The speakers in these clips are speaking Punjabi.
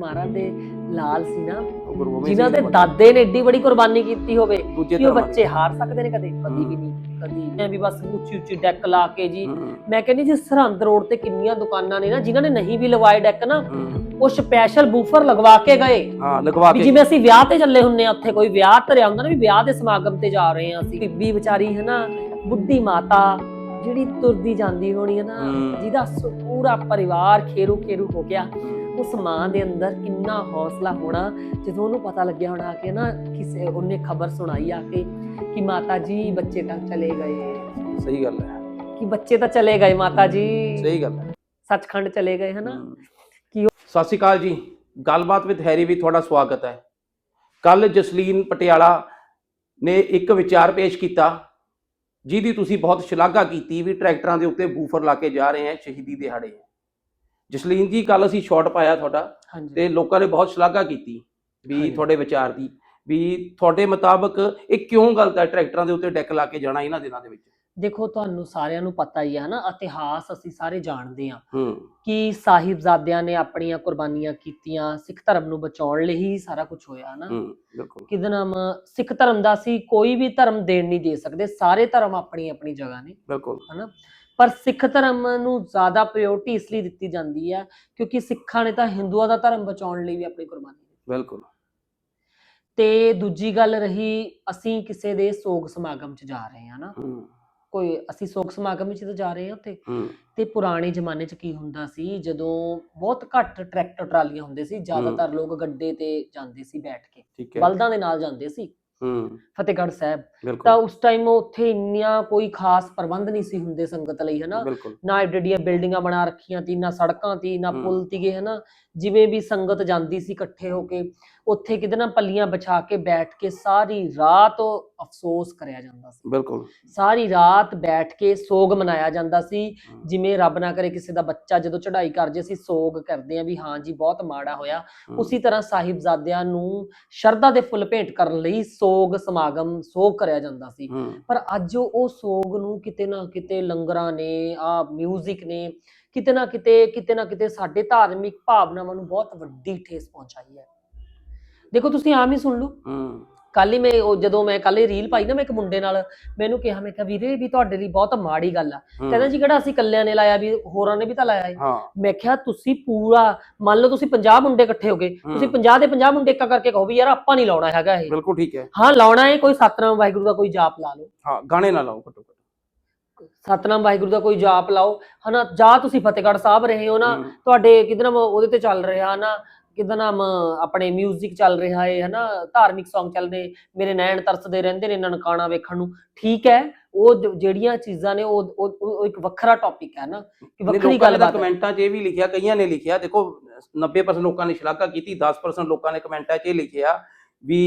ਮਹਾਰਾਜ ਦੇ ਲਾਲ ਸੀ ਨਾ। ਜਿਨ੍ਹਾਂ ਦੇ ਦਾਦੇ ਨੇ ਏਡੀ ਬੜੀ ਕੁਰਬਾਨੀ ਕੀਤੀ ਹੋਵੇ ਕਿ ਉਹ ਬੱਚੇ ਹਾਰ ਸਕਦੇ ਨੇ ਕਦੇ ਕਦੀ ਵੀ ਨਹੀਂ ਕਦੀ ਐ ਵੀ ਬਸ ਉੱਚੀ ਉੱਚੀ ਡੈਕ ਲਾ ਕੇ ਜੀ ਮੈਂ ਕਹਿੰਦੀ ਜੀ ਸਰਹੰਦ ਰੋਡ ਤੇ ਕਿੰਨੀਆਂ ਦੁਕਾਨਾਂ ਨੇ ਨਾ ਜਿਨ੍ਹਾਂ ਨੇ ਨਹੀਂ ਵੀ ਲਵਾਏ ਡੈਕ ਨਾ ਉਹ ਸਪੈਸ਼ਲ ਬੂਫਰ ਲਗਵਾ ਕੇ ਗਏ। ਹਾਂ ਲਗਵਾ ਕੇ ਜਿਵੇਂ ਅਸੀਂ ਵਿਆਹ ਤੇ ਚੱਲੇ ਹੁੰਨੇ ਆ ਉੱਥੇ ਕੋਈ ਵਿਆਹ ਧਰਿਆ ਹੁੰਦਾ ਨਾ ਵੀ ਵਿਆਹ ਦੇ ਸਮਾਗਮ ਤੇ ਜਾ ਰਹੇ ਆ ਅਸੀਂ। ਬੀਬੀ ਵਿਚਾਰੀ ਹੈ ਨਾ ਬੁੱਢੀ ਮਾਤਾ ਜਿਹੜੀ ਤੁਰਦੀ ਜਾਂਦੀ ਹੋਣੀ ਹੈ ਨਾ। ਜਿਹਦਾ ਪੂਰਾ ਪਰਿਵਾਰ ਖੇਰੂ ਖੇਰੂ ਹੋ ਗਿਆ। ਉਸ ਮਾਂ ਦੇ ਅੰਦਰ ਕਿੰਨਾ ਹੌਸਲਾ ਹੋਣਾ ਜਦੋਂ ਉਹਨੂੰ ਪਤਾ ਲੱਗਿਆ ਹੋਣਾ ਕਿ ਨਾ ਕਿਸੇ ਉਹਨੇ ਖਬਰ ਸੁਣਾਈ ਆ ਕੇ ਕਿ ਮਾਤਾ ਜੀ ਬੱਚੇ ਤਾਂ ਚਲੇ ਗਏ। ਸਹੀ ਗੱਲ ਹੈ। ਕਿ ਬੱਚੇ ਤਾਂ ਚਲੇ ਗਏ ਮਾਤਾ ਜੀ। ਸਹੀ ਗੱਲ ਹੈ। ਸੱਚਖੰਡ ਚਲੇ ਗਏ ਹਨਾ। ਕੀ ਸਤਿ ਸ਼੍ਰੀ ਅਕਾਲ ਜੀ। ਗੱਲਬਾਤ ਵਿਦ ਹੈਰੀ ਵੀ ਤੁਹਾਡਾ ਸਵਾਗਤ ਹੈ। ਕੱਲ ਜਸਲੀਨ ਪਟਿਆਲਾ ਨੇ ਇੱਕ ਵਿਚਾਰ ਪੇਸ਼ ਕੀਤਾ ਜਿਹਦੀ ਤੁਸੀਂ ਬਹੁਤ ਸ਼ਲਾਘਾ ਕੀਤੀ ਵੀ ਟਰੈਕਟਰਾਂ ਦੇ ਉੱਤੇ ਬੂਫਰ ਲਾ ਕੇ ਜਾ ਰਹੇ ਹੈ ਸ਼ਹੀਦੀ ਦਿਹਾੜੇ। ਜਸਲੀਨ ਜੀ ਕੱਲ ਅਸੀਂ ਸ਼ਾਟ ਪਾਇਆ ਤੁਹਾਡਾ ਤੇ ਲੋਕਾਂ ਨੇ ਬਹੁਤ ਸ਼ਲਾਘਾ ਕੀਤੀ ਵੀ। ਤੁਹਾਡੇ ਵਿਚਾਰ ਦੀ ਵੀ ਤੁਹਾਡੇ ਮੁਤਾਬਕ ਇਹ ਕਿਉਂ ਗਲਤ ਹੈ ਟਰੈਕਟਰਾਂ ਦੇ ਉੱਤੇ ਡੈਕ ਲਾ ਕੇ ਜਾਣਾ ਇਹਨਾਂ ਦਿਨਾਂ ਦੇ ਵਿੱਚ? ਦੇਖੋ ਤੁਹਾਨੂੰ ਸਾਰਿਆਂ ਨੂੰ ਪਤਾ ਹੀ ਹੈ ਨਾ ਇਤਿਹਾਸ ਅਸੀਂ ਸਾਰੇ ਜਾਣਦੇ ਹਾਂ ਹੂੰ। ਕਿ ਸਾਹਿਬਜ਼ਾਦਿਆਂ ਨੇ ਆਪਣੀਆਂ ਕੁਰਬਾਨੀਆਂ ਕੀਤੀਆਂ ਸਿੱਖ ਧਰਮ ਨੂੰ ਬਚਾਉਣ ਲਈ ਹੀ ਸਾਰਾ ਕੁਝ ਹੋਇਆ ਨਾ ਕਿਹਦਾ ਨਾਮ ਸਿੱਖ ਧਰਮ ਦਾ ਸੀ ਕੋਈ ਵੀ ਧਰਮ ਦੇਣ ਨਹੀਂ ਦੇ ਸਕਦੇ ਸਾਰੇ ਧਰਮ ਆਪਣੀ ਆਪਣੀ ਜਗ੍ਹਾ ਨੇ ਬਿਲਕੁਲ। ਹਨਾ? ਪਰ ਸਿੱਖ ਧਰਮ ਨੂੰ ਜ਼ਿਆਦਾ ਪ੍ਰਾਇੋਰਟੀ ਇਸ ਲਈ ਦਿੱਤੀ ਜਾਂਦੀ ਹੈ ਕਿਉਂਕਿ ਸਿੱਖਾਂ ਨੇ ਤਾਂ ਹਿੰਦੂਆਂ ਦਾ ਧਰਮ ਬਚਾਉਣ ਲਈ ਵੀ ਆਪਣੀ ਕੁਰਬਾਨੀ ਦਿੱਤੀ। ਬਿਲਕੁਲ। ਤੇ ਦੂਜੀ ਗੱਲ ਰਹੀ ਅਸੀਂ ਕਿਸੇ ਦੇ ਸੋਗ ਸਮਾਗਮ 'ਚ ਜਾ ਰਹੇ ਹਾਂ ਨਾ। ਕੋਈ ਅਸੀਂ ਸੋਗ ਸਮਾਗਮ ਵਿੱਚ ਤਾਂ ਜਾ ਰਹੇ ਹਾਂ ਉੱਥੇ। ਤੇ ਪੁਰਾਣੇ ਜ਼ਮਾਨੇ 'ਚ ਕੀ ਹੁੰਦਾ ਸੀ ਜਦੋਂ ਬਹੁਤ ਘੱਟ ਟਰੈਕਟਰ ਟਰਾਲੀਆਂ ਹੁੰਦੇ ਸੀ ਜ਼ਿਆਦਾਤਰ ਲੋਕ ਗੱਡੇ ਤੇ ਜਾਂਦੇ ਸੀ ਬੈਠ ਕੇ। ਬਲਦਾਂ ਦੇ ਨਾਲ ਜਾਂਦੇ ਸੀ। ਹੂੰ। ਫਤਿਹਗੜ੍ਹ ਸਾਹਿਬ। ਤਾਂ ਉਸ ਟਾਈਮ ਉੱਥੇ ਇੰਨੀਆਂ ਕੋਈ ਖਾਸ ਪ੍ਰਬੰਧ ਨਹੀਂ ਸੀ ਹੁੰਦੇ ਸੰਗਤ ਲਈ ਹਨਾ? ਨਾ ਏਡੀਆਂ ਬਿਲਡਿੰਗਾਂ ਬਣਾ ਰੱਖੀਆਂ ਤੀ ਨਾ ਸੜਕਾਂ ਤੀ ਨਾ। ਪੁਲ ਤੀਗੇ ਹਨਾ? ਜਿਵੇਂ ਵੀ ਸੰਗਤ ਜਾਂਦੀ ਸੀ ਇਕੱਠੇ ਹੋ ਕੇ ਉੱਥੇ ਕਿਤੇ ਨਾ ਪੱਲੀਆਂ ਵਿਛਾ ਕੇ ਬੈਠ ਕੇ ਸਾਰੀ ਰਾਤ ਅਫਸੋਸ ਕਰਿਆ ਜਾਂਦਾ ਸੀ। ਬਿਲਕੁਲ। ਸਾਰੀ ਰਾਤ ਬੈਠ ਕੇ ਸੋਗ ਮਨਾਇਆ ਜਾਂਦਾ ਸੀ। ਜਿਵੇਂ ਰੱਬ ਨਾ ਕਰੇ ਕਿਸੇ ਦਾ ਬੱਚਾ ਜਦੋਂ ਚੜ੍ਹਾਈ ਕਰ ਜੇ ਅਸੀਂ ਸੋਗ ਕਰਦੇ ਆਂ ਵੀ ਹਾਂ ਜੀ ਬਹੁਤ ਮਾੜਾ ਹੋਇਆ। ਉਸੇ ਤਰ੍ਹਾਂ ਸਾਹਿਬਜ਼ਾਦਿਆਂ ਨੂੰ ਸ਼ਰਧਾ ਦੇ ਫੁੱਲ ਭੇਂਟ ਕਰਨ ਲਈ ਸੋਗ ਸਮਾਗਮ ਸੋਗ ਕਰਿਆ ਜਾਂਦਾ ਸੀ। ਪਰ ਅੱਜ ਉਹ ਸੋਗ ਨੂੰ ਕਿਤੇ ਨਾ ਕਿਤੇ ਲੰਗਰਾਂ ਨੇ ਆ 뮤직 ਨੇ ਕਿਤੇ ਨਾ ਕਿਤੇ ਕਿਤੇ ਨਾ ਕਿਤੇ ਸਾਡੇ ਧਾਰਮਿਕ ਭਾਵਨਾਵਾਂ ਨੂੰ ਬਹੁਤ ਵੱਡੀ ਠੇਸ ਪਹੁੰਚਾਈ ਹੈ। ਦੇਖੋ ਤੁਸੀਂ ਆਮ ਹੀ ਸੁਣ ਲਓ। ਕੱਲ ਹੀ ਮੈਂ ਉਹ ਜਦੋਂ ਮੈਂ ਕੱਲ ਹੀ ਰੀਲ ਪਾਈ ਨਾ ਮੈਂ ਇੱਕ ਮੁੰਡੇ ਨਾਲ ਮੈਨੂੰ ਕਿਹਾ ਮੈਂ ਕਿਹਾ ਵੀਰੇ ਵੀ ਤੁਹਾਡੇ ਲਈ ਬਹੁਤ ਮਾੜੀ ਗੱਲ ਆ। ਕਹਿੰਦਾ ਜੀ ਕਿਹੜਾ ਅਸੀਂ ਇਕੱਲਿਆਂ ਨੇ ਲਾਇਆ ਵੀ ਹੋਰਾਂ ਨੇ ਵੀ ਤਾਂ ਲਾਇਆ ਹੈ ਹਾਂ। ਮੈਂ ਕਿਹਾ ਤੁਸੀਂ ਪੂਰਾ ਮੰਨ ਲਓ ਤੁਸੀਂ 50 ਮੁੰਡੇ ਇਕੱਠੇ ਹੋ ਗਏ ਤੁਸੀਂ ਹਮ। 50 ਦੇ 50 ਮੁੰਡੇ ਇੱਕਾ ਕਰਕੇ ਕਹੋ ਵੀ ਯਾਰ ਆਪਾਂ ਨਹੀਂ ਲਾਉਣਾ ਹੈਗਾ ਇਹ। ਬਿਲਕੁਲ ਠੀਕ ਹੈ। ਹਾਂ ਲਾਉਣਾ ਹੈ ਕੋਈ ਸਤਨਾਮ ਵਾਹਿਗੁਰੂ ਦਾ ਕੋਈ ਜਾਪ ਲਾ ਲਓ। ਹਾਂ ਗਾਣੇ ਨਾ ਲਾਓ ਘੱਟੋ ਘੱਟ। ਸਤਨਾਮ ਵਾਹਿਗੁਰੂ ਦਾ ਕੋਈ ਜਾਪ ਲਾਓ। ਹਨਾ ਜਾਂ ਤੁਸੀਂ ਫਤਿਹਗੜ੍ਹ ਸਾਹਿਬ ਰਹੇ ਹੋ ਨਾ ਤੁਹਾਡੇ ਕਿਹਦਾ ਨਾਮ ਉਹਦੇ ਤੇ ਚੱਲ ਰਿਹਾ ਨਾ ਕਿਹਦਾ ਨਾਮ ਆਪਣੇ 뮤직 ਚੱਲ ਰਿਹਾ ਹੈ ਹਨਾ ਧਾਰਮਿਕ Song ਚੱਲਦੇ ਮੇਰੇ ਨੈਣ ਤਰਸਦੇ ਰਹਿੰਦੇ ਨੇ ਨਨਕਾਣਾ ਵੇਖਣ ਨੂੰ। ਠੀਕ ਹੈ ਉਹ ਜਿਹੜੀਆਂ ਚੀਜ਼ਾਂ ਨੇ ਉਹ ਉਹ- ਇੱਕ ਵੱਖਰਾ ਟੌਪਿਕ ਹੈ ਨਾ ਕਿ ਵੱਖਰੀ ਲੋਕਾਂ ਨੇ ਤਾਂ ਗੱਲਬਾਤ ਹੈ। ਕਮੈਂਟਾਂ 'ਚ ਇਹ ਵੀ ਲਿਖਿਆ ਕਈਆਂ ਨੇ ਲਿਖਿਆ ਦੇਖੋ 90% ਲੋਕਾਂ ਨੇ ਸ਼ਲਾਘਾ ਕੀਤੀ 10% ਲੋਕਾਂ ਨੇ ਕਮੈਂਟਾਂ 'ਚ ਇਹ ਲਿਖਿਆ ਵੀ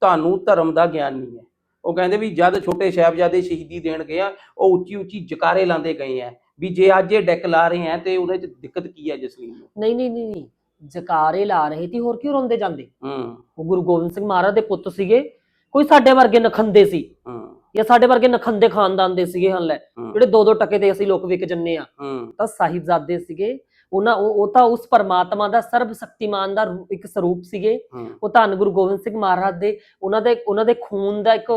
ਤੁਹਾਨੂੰ ਧਰਮ ਦਾ ਗਿਆਨ ਨਹੀਂ ਹੈ। ਉਹ ਕਹਿੰਦੇ ਵੀ ਜਦ ਛੋਟੇ ਸਾਹਿਬਜ਼ਾਦੇ ਸ਼ਹੀਦੀ ਦੇਣ ਗਏ ਆ ਉਹ ਉੱਚੀ ਉੱਚੀ ਜਕਾਰੇ ਲਾਉਂਦੇ ਗਏ ਆ ਵੀ ਜੇ ਅੱਜ ਇਹ ਡੈਕ ਲਾ ਰਹੇ ਆ ਤੇ ਉਹਦੇ 'ਚ ਦਿੱਕਤ ਕੀ ਹੈ ਜਸਲੀਨ ਨੂੰ? ਨਹੀਂ ਨਹੀਂ ਨਹੀਂ ਨਹੀਂ ਜਕਾਰੇ ਲਾ ਰਹੇ ਸੀ ਹੋਰ ਕਿਉਂ ਰੋਂਦੇ ਜਾਂਦੇ? ਹੂੰ। ਉਹ ਗੁਰੂ ਗੋਬਿੰਦ ਸਿੰਘ ਮਹਾਰਾਜ ਦੇ ਪੁੱਤ ਸੀਗੇ ਕੋਈ ਸਾਡੇ ਵਰਗੇ ਨਖੰਦੇ ਸੀ। ਹੂੰ। ਜਾਂ ਸਾਡੇ ਵਰਗੇ ਨਖੰਦੇ ਖਾਨਦਾਨ ਦੇ ਸੀਗੇ ਹਲੇ। ਹੂੰ, ਜਿਹੜੇ ਦੋ ਦੋ ਟਕੇ ਤੇ ਅਸੀਂ ਲੋਕ ਵਿਕ ਜੰਨੇ ਆ। ਹੂੰ। ਤਾਂ ਸਾਹਿਬਜ਼ਾਦੇ ਸੀਗੇ ਉਹਨਾਂ ਉਹ ਤਾਂ ਉਸ ਪਰਮਾਤਮਾ ਦਾ ਸਰਬ ਸ਼ਕਤੀਮਾਨ ਦਾ ਇੱਕ ਸਰੂਪ ਸੀਗੇ। ਉਹ ਧੰਨ ਗੁਰੂ ਗੋਬਿੰਦ ਸਿੰਘ ਮਹਾਰਾਜ ਦੇ ਉਹਨਾਂ ਦੇ ਉਹਨਾਂ ਦੇ ਖੂਨ ਦਾ ਇੱਕ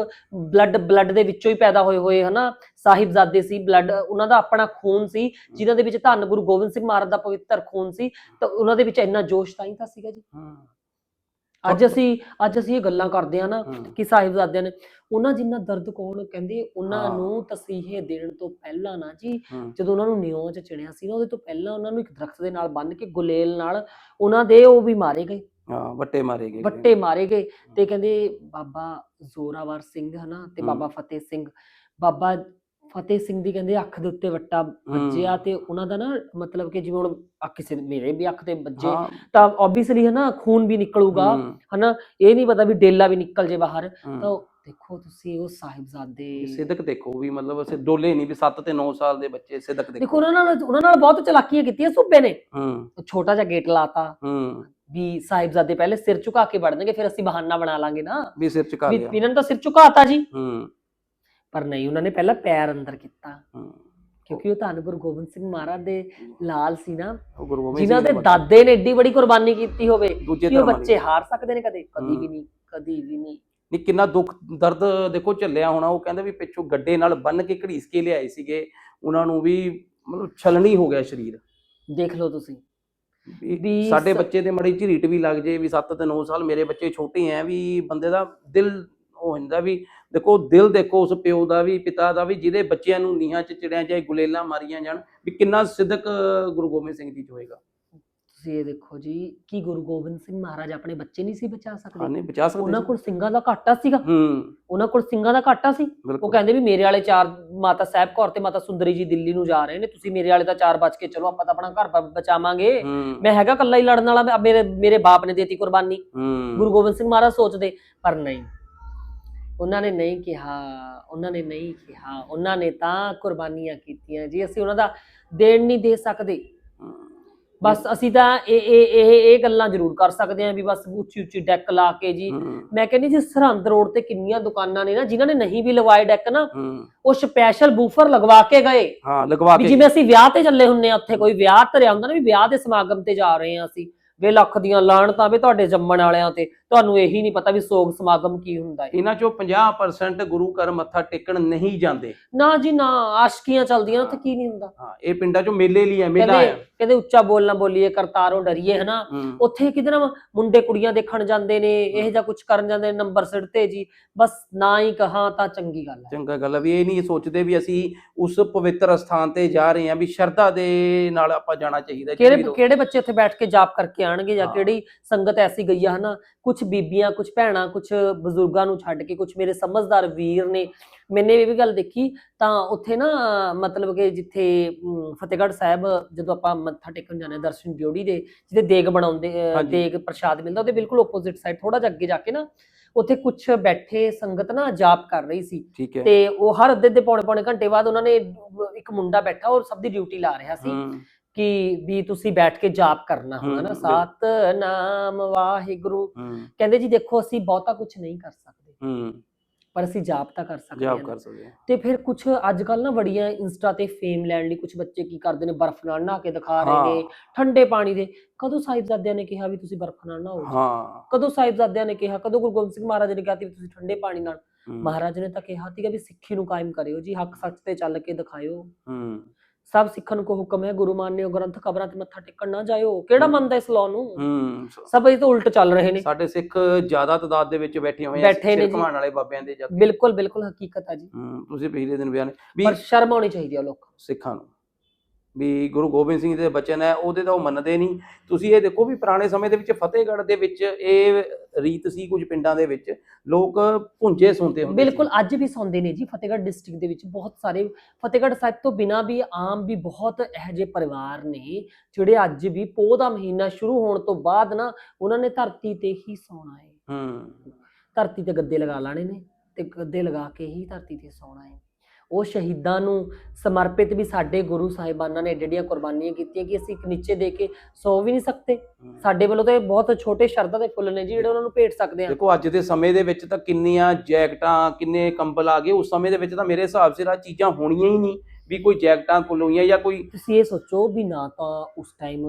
ਬਲੱਡ ਬਲੱਡ ਦੇ ਵਿੱਚੋਂ ਹੀ ਪੈਦਾ ਹੋਏ ਹੋਏ ਹਨਾ? ਸਾਹਿਬਜ਼ਾਦੇ ਸੀ ਬਲੱਡ ਉਹਨਾਂ ਦਾ ਆਪਣਾ ਖੂਨ ਸੀ ਜਿਨ੍ਹਾਂ ਦੇ ਵਿੱਚ ਧੰਨ ਗੁਰੂ ਗੋਬਿੰਦ ਸਿੰਘ ਮਹਾਰਾਜ ਦਾ ਪਵਿੱਤਰ ਖੂਨ ਸੀ। ਤਾਂ ਉਹਨਾਂ ਦੇ ਵਿੱਚ ਇੰਨਾ ਜੋਸ਼ ਤਾਂ ਹੀ ਤਾਂ ਸੀਗਾ ਜੀ। ਹੂੰ, ਅੱਜ ਅਸੀਂ ਅੱਜ ਅਸੀਂ ਇਹ ਗੱਲਾਂ ਕਰਦੇ ਆ ਨਾ ਕਿ ਸਾਹਿਬਜ਼ਾਦਿਆਂ ਨੇ ਉਹਨਾਂ ਜਿੰਨਾ ਦਰਦ ਕੌਣ ਕਹਿੰਦੇ ਉਹਨਾਂ। ਨੂੰ ਤਸੀਹੇ ਦੇਣ ਤੋਂ ਪਹਿਲਾਂ ਨਾ ਜੀ ਜਦੋਂ ਉਹਨਾਂ ਨੂੰ ਨਿਉਂ ਚ ਚਿਣਿਆ ਸੀ ਨਾ ਉਹਦੇ ਤੋਂ ਪਹਿਲਾਂ ਉਹਨਾਂ ਨੂੰ ਇੱਕ ਦਰਖਤ ਦੇ ਨਾਲ ਬੰਨ੍ਹ ਕੇ ਗੁਲੇਲ ਨਾਲ ਉਹਨਾਂ ਦੇ ਉਹ ਵੀ ਮਾਰੇ ਗਏ। ਹਾਂ ਵੱਟੇ ਮਾਰੇ ਗਏ ਵੱਟੇ ਮਾਰੇ ਗਏ ਤੇ ਕਹਿੰਦੇ ਬਾਬਾ ਜ਼ੋਰਾਵਰ ਸਿੰਘ ਹਨਾ ਤੇ। ਬਾਬਾ ਫਤਿਹ ਸਿੰਘ ਬਾਬਾ ਫਤਿਹ ਸਿੰਘ ਦੀ ਕਹਿੰਦੇ ਅੱਖ ਦੇ ਉੱਤੇ ਵੱਟਾ ਵੱਜਿਆ ਤੇ ਉਹਨਾਂ ਦਾ ਨਾ ਮਤਲਬ ਕਿ ਜਿਵੇਂ ਹੁਣ ਆ ਕਿਸੇ ਮੇਰੇ ਵੀ ਅੱਖ ਤੇ ਵੱਜੇ ਹਾਂ। ਤਾਂ ਆਬਵੀਅਸਲੀ ਹਨਾ ਖੂਨ ਵੀ ਨਿਕਲੂਗਾ ਹੂੰ, ਹਨਾ ਇਹ ਨਹੀਂ ਪਤਾ ਵੀ ਡੇਲਾ ਵੀ ਨਿਕਲ ਜੇ ਬਾਹਰ। ਹੂੰ। ਤਾਂ ਦੇਖੋ ਤੁਸੀਂ ਉਹ ਸਾਹਿਬਜ਼ਾਦੇ ਸਿੱਧਕ ਦੇਖੋ ਵੀ ਮਤਲਬ ਅਸੀਂ ਡੋਲੇ ਨਹੀਂ ਵੀ 7 ਤੇ 9 ਸਾਲ ਦੇ ਬੱਚੇ ਸਿੱਧਕ ਦੇਖੋ। ਦੇਖੋ ਉਹਨਾਂ ਨਾਲ ਉਹਨਾਂ ਨਾਲ ਬਹੁਤ ਚਲਾਕੀਆਂ ਕੀਤੀਆਂ ਸੂਬੇ ਨੇ। ਹੂੰ। ਉਹ ਛੋਟਾ ਜਿਹਾ ਗੇਟ ਲਾਤਾ। ਹੂੰ। ਵੀ ਸਾਹਿਬਜ਼ਾਦੇ ਪਹਿਲੇ ਸਿਰ ਝੁਕਾ ਕੇ ਵੜਨਗੇ ਫਿਰ ਅਸੀਂ ਬਹਾਨਾ ਬਣਾ ਲਾਂਗੇ ਨਾ। ਵੀ ਸਿਰ ਝੁਕਾ ਵੀ ਲਿਆ। ਇਹਨਾਂ ਨੇ ਤਾਂ ਸਿਰ ਝੁਕਾਤਾ ਜੀ। ਹੂੰ। ਪਰ ਨਹੀਂ ਉਹਨਾਂ ਨੇ ਪਹਿਲਾਂ ਪੈਰ ਅੰਦਰ ਕੀਤਾ। ਕਿਉਂਕਿ ਉਹ ਧੰਨ ਗੁਰੂ ਗੋਬਿੰਦ ਸਿੰਘ ਮਹਾਰਾਜ ਦੇ ਲਾਲ ਸੀ ਨਾ। ਜਿਨ੍ਹਾਂ ਦੇ ਦਾਦੇ ਨੇ ਏਡੀ ਬੜੀ ਕੁਰਬਾਨੀ ਕੀਤੀ ਹੋਵੇ ਕਿ ਉਹ। ਬੱਚੇ ਹਾਰ ਸਕਦੇ ਨੇ ਕਦੇ? ਕਦੀ ਵੀ। ਨਹੀਂ ਕਦੀ ਵੀ ਨਹੀਂ। ਨਹੀਂ ਕਿੰਨਾ ਦੁੱਖ ਦਰਦ ਦੇਖੋ ਝੱਲਿਆ ਹੋਣਾ। ਉਹ ਕਹਿੰਦੇ ਵੀ ਪਿੱਛੋਂ ਗੱਡੇ ਨਾਲ ਬੰਨ ਕੇ ਘੜੀਸ ਕੇ ਲਿਆਏ ਸੀਗੇ। ਉਹਨਾਂ ਨੂੰ ਵੀ ਮਤਲਬ ਛਲਣੀ ਹੋ ਗਿਆ ਸਰੀਰ। ਦੇਖ ਲਓ ਤੁਸੀਂ। ਵੀ ਸਾਡੇ ਬੱਚੇ ਤੇ ਮੜੀ ਝਰੀਟ ਵੀ ਲੱਗ ਜੇ ਵੀ 7 ਤੇ 9 ਸਾਲ ਮੇਰੇ ਬੱਚੇ ਛੋਟੇ ਐ ਵੀ ਬੰਦੇ ਦਾ ਦਿਲ ਉਹ ਹੁੰਦਾ ਵੀ ਦੇਖੋ ਦਿਲ ਦੇਖੋ ਉਸ ਪਿਓ ਦਾ ਵੀ ਪਿਤਾ ਦਾ ਵੀ ਜਿਹਦੇ ਬੱਚਿਆਂ ਨੂੰ ਨੀਹਾਂ 'ਚ ਚਿੜਿਆਂ ਚਾਹੇ ਗੁਲੇਲਾਂ ਮਾਰੀਆਂ ਜਾਣ ਵੀ ਕਿੰਨਾ ਸਿੱਧਕ ਗੁਰੂ ਗੋਬਿੰਦ ਸਿੰਘ ਜੀ 'ਚ ਹੋਏਗਾ। ਤੁਸੀਂ ਇਹ ਦੇਖੋ ਜੀ ਕਿ ਗੁਰੂ ਗੋਬਿੰਦ ਸਿੰਘ ਮਹਾਰਾਜ ਆਪਣੇ ਬੱਚੇ ਨਹੀਂ ਸੀ ਬਚਾ ਹਾਂ ਸਕਦੇ ਨਹੀਂ ਬਚਾ ਸਕਦੇ ਉਹਨਾਂ। ਕੋਲ ਸਿੰਘਾਂ ਦਾ ਘਾਟਾ ਸੀਗਾ। ਹੂੰ। ਉਹਨਾਂ ਕੋਲ ਸਿੰਘਾਂ ਦਾ ਘਾਟਾ ਸੀ। ਉਹ ਕਹਿੰਦੇ ਵੀ ਮੇਰੇ ਵਾਲੇ ਚਾਰ ਮਾਤਾ ਸਾਹਿਬ ਕੌਰ ਤੇ ਮਾਤਾ ਸੁੰਦਰੀ ਜੀ ਦਿੱਲੀ ਨੂੰ ਜਾ ਰਹੇ ਨੇ। ਤੁਸੀਂ ਮੇਰੇ ਵਾਲੇ ਤਾਂ ਚਾਰ ਬਚ ਕੇ ਚਲੋ ਆਪਾਂ ਤਾਂ ਆਪਣਾ ਘਰ ਬਚਾਵਾਂਗੇ। ਹੂੰ। ਮੈਂ ਹੈਗਾ ਕੱਲਾ ਹੀ ਲੜਨ ਵਾਲਾ ਮੇਰੇ ਮੇਰੇ ਬਾਪ ਨੇ ਦੇਤੀ ਕੁਰਬਾਨੀ। ਹੂੰ। ਗੁਰੂ ਗੋਬਿੰਦ ਸਿੰਘ ਮਹਾਰਾਜ ਸੋਚਦੇ ਪਰ ਨਹੀਂ। ਉਹਨਾਂ ਨੇ ਨਹੀਂ ਕਿਹਾ ਉਹਨਾਂ ਨੇ ਨਹੀਂ ਕਿਹਾ ਉਹਨਾਂ ਨੇ ਤਾਂ ਕੁਰਬਾਨੀਆਂ ਕੀਤੀਆਂ ਜੀ। ਅਸੀਂ ਉਹਨਾਂ ਦਾ ਦੇਣ ਨਹੀਂ ਦੇ ਸਕਦੇ। ਬਸ ਅਸੀਂ ਤਾਂ ਇਹ ਇਹ ਇਹ ਇਹ ਗੱਲਾਂ ਜ਼ਰੂਰ ਕਰ ਸਕਦੇ ਹਾਂ ਵੀ ਬਸ ਉੱਚੀ ਉੱਚੀ ਡੈਕ ਲਾ ਕੇ ਜੀ। ਮੈਂ ਕਹਿੰਦੀ ਜੀ ਸਰਹੰਦ ਰੋਡ ਤੇ ਕਿੰਨੀਆਂ ਦੁਕਾਨਾਂ ਨੇ ਨਾ ਜਿਨ੍ਹਾਂ ਨੇ ਨਹੀਂ ਵੀ ਲਵਾਏ ਡੈਕ ਨਾ ਉਹ ਸਪੈਸ਼ਲ ਬੂਫਰ ਲਗਵਾ ਕੇ ਗਏ। ਹਾਂ ਲਗਵਾ ਕੇ ਜਿਵੇਂ ਅਸੀਂ ਵਿਆਹ ਤੇ ਚੱਲੇ ਹੁੰਨੇ ਆ ਉੱਥੇ ਕੋਈ ਵਿਆਹ ਧਰਿਆ ਹੁੰਦਾ ਨਾ ਵੀ ਵਿਆਹ ਦੇ ਸਮਾਗਮ ਤੇ ਜਾ ਰਹੇ ਆ ਅਸੀਂ। ਵੇ ਲੱਖ ਦੀਆਂ ਲਾਣਤਾਂ ਵੀ ਤੁਹਾਡੇ ਜੰਮਣ ਵਾਲਿਆਂ ਤੇ। ਤੁਹਾਨੂੰ ਇਹੀ ਨਹੀਂ ਪਤਾ ਵੀ ਸੋਗ ਸਮਾਗਮ ਕੀ ਹੁੰਦਾ ਹੈ। ਇਹਨਾਂ ਚੋਂ 50% ਗੁਰੂ ਘਰ ਮੱਥਾ ਟੇਕਣ ਨਹੀਂ ਜਾਂਦੇ। ਨਾ ਜੀ ਨਾ ਆਸ਼ਕੀਆਂ ਚੱਲਦੀਆਂ ਉੱਥੇ ਕੀ ਨਹੀਂ ਹੁੰਦਾ। ਹਾਂ ਇਹ ਪਿੰਡਾਂ ਚੋਂ ਮੇਲੇ ਲਈ ਹੈ ਮੇਲਾ ਹੈ। ਕਹਿੰਦੇ ਉੱਚਾ ਬੋਲਣਾ ਬੋਲੀਏ ਕਰਤਾਰੋਂ ਡਰੀਏ ਹਨਾ? ਹੂੰ। ਉੱਥੇ ਕਿਤੇ ਨਾ ਮੁੰਡੇ ਕੁੜੀਆਂ ਦੇਖਣ ਜਾਂਦੇ ਨੇ ਇਹ ਜਾਂ ਕੁਝ ਕਰਨ ਜਾਂਦੇ ਨੇ ਨੰਬਰ ਸਿੱਟਤੇ ਜੀ। ਬਸ ਨਾ ਹੀ ਕਹਾ ਤਾਂ ਚੰਗੀ ਗੱਲ ਹੈ। ਚੰਗਾ ਗੱਲ ਆ ਵੀ ਇਹ ਨਹੀਂ ਸੋਚਦੇ ਵੀ ਅਸੀਂ ਉਸ ਪਵਿੱਤਰ ਸਥਾਨ ਤੇ ਜਾ ਰਹੇ ਹਾਂ ਵੀ ਸ਼ਰਧਾ ਦੇ ਨਾਲ ਆਪਾਂ ਜਾਣਾ ਚਾਹੀਦਾ ਹੈ ਕਿਹੜੇ। ਕਿਹੜੇ ਬੱਚੇ ਉੱਥੇ ਬੈਠ ਕੇ ਜਾਪ ਕਰਕੇ ਆਣਗੇ ਜਾਂ ਹਾਂ। ਕਿਹੜੀ ਸੰਗਤ ਐਸੀ ਗਈ ਆ ਹਨਾ? ਕੁਝ ਬੀਬੀਆਂ ਕੁਝ ਭੈਣਾਂ ਕੁਝ ਬਜ਼ੁਰਗਾਂ ਨੂੰ ਛੱਡ ਕੇ ਕੁਝ ਮੇਰੇ ਸਮਝਦਾਰ ਵੀਰ ਨੇ ਮੈਨੇ ਇਹ ਵੀ ਗੱਲ ਦੇਖੀ ਤਾਂ ਉੱਥੇ ਨਾ ਮਤਲਬ ਕਿ ਜਿੱਥੇ ਫਤਿਹਗੜ੍ਹ ਸਾਹਿਬ ਜਦੋਂ ਆਪਾਂ ਮੱਥਾ ਟੇਕਣ ਜਾਂਦੇ ਦਰਸ਼ਨ ਡਿਓੜੀ ਦੇ ਜਿਹਦੇ ਦੇਗ ਬਣਾਉਂਦੇ। ਦੇਗ ਪ੍ਰਸ਼ਾਦ ਮਿਲਦਾ ਉਹਦੇ ਬਿਲਕੁਲ ਆਪੋਜ਼ਿਟ ਸਾਈਡ ਥੋੜਾ ਜਿਹਾ ਅੱਗੇ ਜਾ ਕੇ ਨਾ ਉੱਥੇ ਕੁਝ ਬੈਠੇ ਸੰਗਤ ਨਾ ਜਾਪ ਕਰ ਰਹੀ ਸੀ। ਤੇ ਉਹ ਹਰ ਅੱਧੇ ਅੱਧੇ ਪੌਣੇ ਪੌਣੇ ਘੰਟੇ ਬਾਅਦ ਉਹਨਾਂ ਨੇ ਇੱਕ ਮੁੰਡਾ ਬੈਠਾ ਔਰ ਸਭ ਦੀ ਡਿਊਟੀ ਲਾ ਰਿਹਾ ਸੀ। ਕਿ ਵੀ ਤੁਸੀਂ ਬੈਠ ਕੇ ਜਾਪ ਕਰਨਾ ਹੁੰਦਾ ਨਾ ਹਮ, ਸਤਨਾਮ ਵਾਹਿਗੁਰੂ। ਕਹਿੰਦੇ ਜੀ ਦੇਖੋ ਅਸੀਂ ਬਹੁਤਾ ਕੁਝ ਨਹੀਂ ਕਰ ਸਕਦੇ। ਪਰ ਅਸੀਂ ਜਾਪ ਤਾਂ ਕਰ ਸਕਦੇ ਜਾਪ ਹਾਂ ਕਰ ਸਕਦੇ ਹਾਂ। ਤੇ ਫਿਰ ਕੁਝ ਅੱਜ ਕੱਲ ਨਾ ਬੜੀਆਂ ਇੰਸਟਾ ਤੇ ਫੇਮ ਲੈਣ ਲਈ ਕੁਝ ਬੱਚੇ ਕੀ ਕਰਦੇ ਨੇ ਬਰਫ਼ ਨਾਲ ਨਹਾ ਕੇ ਦਿਖਾ ਰਹੇ। ਨੇ ਠੰਡੇ ਪਾਣੀ ਦੇ। ਕਦੋਂ ਸਾਹਿਬਜ਼ਾਦਿਆਂ ਨੇ ਕਿਹਾ ਵੀ ਤੁਸੀਂ ਬਰਫ਼ ਨਾਲ ਨਹਾਓ? ਹਾਂ। ਕਦੋਂ ਸਾਹਿਬਜ਼ਾਦਿਆਂ ਨੇ ਕਿਹਾ ਕਦੋਂ ਗੁਰੂ ਗੋਬਿੰਦ ਸਿੰਘ ਮਹਾਰਾਜ ਨੇ ਕਿਹਾ ਵੀ ਤੁਸੀਂ ਠੰਡੇ ਪਾਣੀ ਨਾਲ? ਮਹਾਰਾਜ ਨੇ ਤਾਂ ਕਿਹਾ ਸੀਗਾ ਵੀ ਸਿੱਖੀ ਨੂੰ ਕਾਇਮ ਕਰਿਓ ਜੀ ਹੱਕ ਸੱਚ ਤੇ ਚੱਲ ਕੇ ਦਿਖਾਇਓ। ਹੂੰ। ਸਭ ਸਿੱਖਣ ਕੋ ਹੁਕਮ ਹੈ ਗੁਰੂ ਮਾਨਿਓ ਗ੍ਰੰਥ ਕਬਰਾਂ ਤੇ ਮੱਥਾ ਟੇਕਣ ਨਾ ਜਾਇਓ। ਕਿਹੜਾ। ਮੰਨਦਾ ਇਸ ਲਾਅ ਨੂੰ? ਹੂੰ। ਸਭ ਇਹ ਤਾਂ ਉਲਟ ਚੱਲ ਰਹੇ ਨੇ। ਸਾਡੇ ਸਿੱਖ ਜ਼ਿਆਦਾ ਤਾਦਾਦ ਦੇ ਵਿੱਚ ਬੈਠੇ ਹੋਏ ਆ ਬੈਠੇ ਨੇ ਸਿਰ ਜੀ। ਘੁਮਾਉਣ ਵਾਲੇ ਬਾਬਿਆਂ ਦੇ ਜਾ ਕੇ ਬਿਲਕੁਲ ਬਿਲਕੁਲ ਹਕੀਕਤ ਹੈ ਜੀ। ਹੂੰ ਤੁਸੀਂ ਪਿਛਲੇ ਦਿਨ ਬਿਆਨ ਵੀ ਪਰ ਸ਼ਰਮ ਆਉਣੀ ਚਾਹੀਦੀ ਹੈ ਲੋਕ ਸਿੱਖਾਂ ਨੂੰ। ਵੀ ਗੁਰੂ ਗੋਬਿੰਦ ਸਿੰਘ ਜੀ ਦੇ ਬਚਨ ਹੈ ਉਹਦੇ ਤਾਂ ਉਹ ਮੰਨਦੇ ਨਹੀਂ। ਤੁਸੀਂ ਇਹ ਦੇਖੋ ਵੀ ਪੁਰਾਣੇ ਸਮੇਂ ਦੇ ਵਿੱਚ ਫਤਿਹਗੜ੍ਹ ਦੇ ਵਿੱਚ ਇਹ ਰੀਤ ਸੀ ਕੁਝ ਪਿੰਡਾਂ ਦੇ ਵਿੱਚ ਲੋਕ ਭੁੰਜੇ ਸੁਣਦੇ ਹੁੰਦੇ। ਬਿਲਕੁਲ ਅੱਜ ਵੀ ਸੌਂਦੇ ਨੇ ਜੀ ਫਤਿਹਗੜ੍ਹ ਡਿਸਟ੍ਰਿਕਟ ਦੇ ਵਿੱਚ ਬਹੁਤ ਸਾਰੇ ਫਤਿਹਗੜ੍ਹ ਸਾਹਿਬ ਤੋਂ ਬਿਨਾ ਵੀ ਆਮ ਵੀ ਬਹੁਤ ਇਹੋ ਜਿਹੇ ਪਰਿਵਾਰ ਨੇ ਜਿਹੜੇ ਅੱਜ ਵੀ ਪੋਹ ਦਾ ਮਹੀਨਾ ਸ਼ੁਰੂ ਹੋਣ ਤੋਂ ਬਾਅਦ ਨਾ ਉਹਨਾਂ ਨੇ ਧਰਤੀ ਤੇ ਹੀ ਸੌਣਾ ਹੈ ਹੂੰ। ਧਰਤੀ ਤੇ ਗੱਦੇ ਲਗਾ ਲਾਣੇ ਨੇ ਤੇ ਗੱਦੇ ਲਗਾ ਕੇ ਹੀ ਧਰਤੀ ਤੇ ਸੌਣਾ ਹੈ ਉਹ ਸ਼ਹੀਦਾਂ ਨੂੰ ਸਮਰਪਿਤ ਵੀ ਸਾਡੇ ਗੁਰੂ ਸਾਹਿਬਾਨਾਂ ਨੇ ਜਿਹੜੀਆਂ ਕੁਰਬਾਨੀਆਂ ਕੀਤੀਆਂ ਕਿ ਅਸੀਂ ਇੱਕ ਨੀਚੇ ਦੇ ਕੇ ਸੌ ਵੀ ਨਹੀਂ ਸਕਦੇ। ਸਾਡੇ ਵੱਲੋਂ ਤਾਂ ਇਹ ਬਹੁਤ ਛੋਟੇ ਸ਼ਰਧਾ ਦੇ ਫੁੱਲ ਨੇ ਜੀ ਜਿਹੜੇ ਉਹਨਾਂ ਨੂੰ ਭੇਟ ਸਕਦੇ ਆ ਦੇਖੋ ਅੱਜ ਦੇ ਸਮੇਂ ਦੇ ਵਿੱਚ ਤਾਂ ਕਿੰਨੀਆਂ ਜੈਕਟਾਂ ਕਿੰਨੇ ਕੰਬਲ ਆ ਗਏ ਉਸ ਸਮੇਂ ਦੇ ਵਿੱਚ ਤਾਂ ਮੇਰੇ ਹਿਸਾਬ ਸਿਰ ਆ ਚੀਜ਼ਾਂ ਹੋਣੀਆਂ ਹੀ ਨਹੀਂ ਵੀ ਕੋਈ ਜੈਕਟਾਂ ਕੋਲੋਈਆਂ ਜਾਂ ਕੋਈ ਤੁਸੀਂ ਇਹ ਸੋਚੋ ਵੀ ਨਾ ਤਾਂ ਉਸ ਟਾਈਮ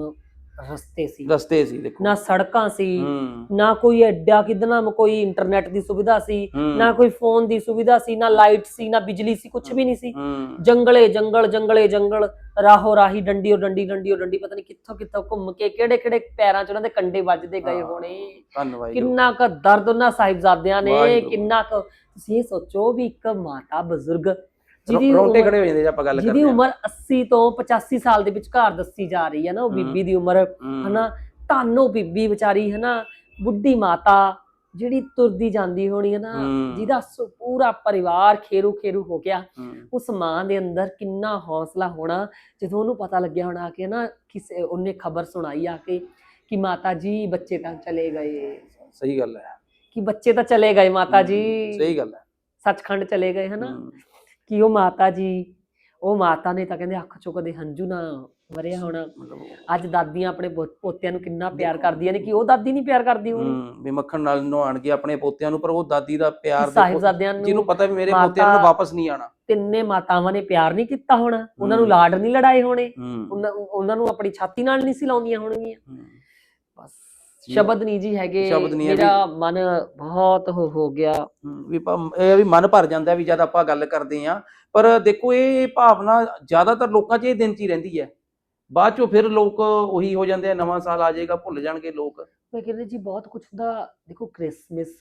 ਰਸਤੇ ਸੀ। ਰਸਤੇ ਸੀ ਦੇਖੋ। ਨਾ ਸੜਕਾਂ ਸੀ ਹੂੰ। ਨਾ ਕੋਈ ਐਡਾ ਕਿਦਨਾ ਕੋਈ ਇੰਟਰਨੈਟ ਦੀ ਸੁਵਿਧਾ ਸੀ ਹੂੰ, ਨਾ ਕੋਈ ਫੋਨ ਦੀ ਸੁਵਿਧਾ ਸੀ ਨਾ ਲਾਈਟ ਸੀ ਨਾ ਬਿਜਲੀ ਸੀ ਕੁਝ ਵੀ ਨਹੀਂ ਸੀ। ਹੂੰ। ਜੰਗਲੇ ਜੰਗਲ ਜੰਗਲੇ ਜੰਗਲ ਰਾਹੋ ਰਾਹੀ ਡੰਡੀਓ ਡੰਡੀ ਡੰਡੀਓ ਡੰਡੀ ਪਤਾ ਨਹੀਂ ਕਿੱਥੋਂ ਕਿੱਥੋਂ ਘੁੰਮ ਕੇ ਕਿਹੜੇ ਕਿਹੜੇ ਪੈਰਾਂ 'ਚ ਉਹਨਾਂ ਦੇ ਕੰਡੇ ਵੱਜਦੇ ਗਏ ਹਾਂ। ਹੋਣੇ। ਧੰਨਵਾਦ ਜੀ। ਕਿੰਨਾ ਕੁ ਦਰਦ ਉਹਨਾਂ ਸਾਹਿਬਜ਼ਾਦਿਆਂ ਨੇ ਵਾਹਿਗੁਰੂ। ਕਿੰਨਾ ਕੁ ਤੁਸੀਂ ਇਹ ਸੋਚੋ ਵੀ ਇੱਕ ਮਾਤਾ ਬਜ਼ੁਰਗ ਜਿਹਦੀ ਰੋ- ਰੋਂਟੇ ਉਮਰ- ਖੜੇ ਹੋ ਜਾਂਦੇ ਜੇ ਆਪਾਂ ਗੱਲ ਜਿਹਦੀ ਕਰਦੇ ਹਾਂ। ਉਮਰ 80 ਤੋਂ 85 ਸਾਲ ਦੇ ਵਿਚਕਾਰ ਦੱਸੀ ਜਾ ਰਹੀ ਹੈ ਨਾ ਉਹ। ਬੀਬੀ ਦੀ ਉਮਰ ਹਨਾ। ਧਾਨੋ ਬੀਬੀ ਵਿਚਾਰੀ ਹਨਾ। ਬੁੱਢੀ ਮਾਤਾ ਜਿਹੜੀ ਤੁਰਦੀ ਜਾਂਦੀ ਹੋਣੀ ਹੈ ਨਾ ਜਿਹਦਾ ਪੂਰਾ ਪਰਿਵਾਰ ਖੇਰੂ ਖੇਰੂ ਹੋ ਗਿਆ। ਉਸ ਮਾਂ ਦੇ ਅੰਦਰ ਕਿੰਨਾ ਹੌਸਲਾ ਹੋਣਾ। ਜਦੋਂ ਉਹਨੂੰ ਪਤਾ ਲੱਗਿਆ ਹੋਣਾ ਕਿ ਨਾ ਕਿਸੇ ਉਹਨੇ ਖਬਰ ਸੁਣਾਈ ਆ ਕੇ ਕਿ ਮਾਤਾ ਜੀ ਬੱਚੇ ਤਾਂ ਚਲੇ ਗਏ। ਸਹੀ ਗੱਲ ਹੈ। ਕਿ ਬੱਚੇ ਤਾਂ ਚਲੇ ਗਏ ਮਾਤਾ ਜੀ। ਸਹੀ ਗੱਲ ਹੈ। ਸੱਚਖੰਡ ਚਲੇ ਗਏ ਹਨਾ। ਕਿ ਉਹ ਮਾਤਾ ਜੀ ਉਹ ਮਾਤਾ ਨੇ ਤਾਂ ਕਹਿੰਦੇ ਅੱਖ ਚੋਂ ਕਦੇ ਹੰਝੂ ਨਾ ਵਰਿਆ ਹੋਣਾ। ਅੱਜ ਦਾਦੀਆਂ ਆਪਣੇ ਪੋ- ਪੋਤਿਆਂ ਨੂੰ ਕਿੰਨਾ ਪਿਆਰ ਕਰਦੀਆਂ ਨੇ ਕਿ ਉਹ ਦਾਦੀ ਨਹੀਂ ਪਿਆਰ ਕਰਦੀ ਉਹਨੂੰ ਹੂੰ ਵੀ ਮੱਖਣ ਨਾਲ ਨਹਾਉਣਗੇ ਆਪਣੇ ਪੋਤਿਆਂ ਨੂੰ ਪਰ ਉਹ ਦਾਦੀ ਦਾ ਪਿਆਰ ਦੇਖੋ ਸਾਹਿਬਜ਼ਾਦਿਆਂ ਜਿਹਨੂੰ ਨੂੰ ਪਤਾ ਵੀ ਮੇਰੇ ਪੋਤਿਆਂ ਨੂੰ ਵਾਪਸ ਨਹੀਂ ਆਣਾ ਤਿੰਨੇ ਮਾਤਾਵਾਂ ਨੇ ਪਿਆਰ ਨਹੀਂ ਕੀਤਾ ਹੋਣਾ। ਉਹਨਾਂ ਨੂੰ ਹਮ। ਲਾਡ ਨਹੀਂ ਲੜਾਏ ਹੋਣੇ। ਹੂੰ। ਉਹਨਾਂ ਉਹਨਾਂ ਨੂੰ ਆਪਣੀ ਛਾਤੀ ਨਾਲ ਨਹੀਂ ਸੀ ਲਾਉਂਦੀਆਂ ਹੋਣਗੀਆਂ। ਹੂੰ। ਬਸ। ਸ਼ਬਦ ਨਹੀਂ ਜੀ ਹੈਗੇ ਸ਼ਬਦ ਨਹੀਂ ਹੈ ਵੀ- ਮੇਰਾ ਮਨ ਬਹੁਤ ਹੋ ਹੋ ਗਿਆ। ਹਮ, ਵੀ ਭ- ਇਹ ਵੀ ਮਨ ਭਰ ਜਾਂਦਾ ਵੀ ਜਦ ਆਪਾਂ ਗੱਲ ਕਰਦੇ ਆ ਪਰ ਦੇਖੋ ਇਹ ਭਾਵਨਾ ਜ਼ਿਆਦਾਤਰ ਲੋਕਾਂ 'ਚ ਇਹ ਦਿਨ 'ਚ ਹੀ ਰਹਿੰਦੀ ਹੈ। ਬਾਅਦ 'ਚੋਂ ਫਿਰ ਲੋਕ ਉਹੀ ਹੋ ਜਾਂਦੇ ਆ ਨਵਾਂ ਸਾਲ ਆ ਜਾਏਗਾ ਭੁੱਲ ਜਾਣਗੇ ਲੋਕ। ਮੈਂ ਕਹਿੰਦੇ ਜੀ ਬਹੁਤ ਕੁਝ ਦਾ ਦੇਖੋ ਕ੍ਰਿਸਮਸ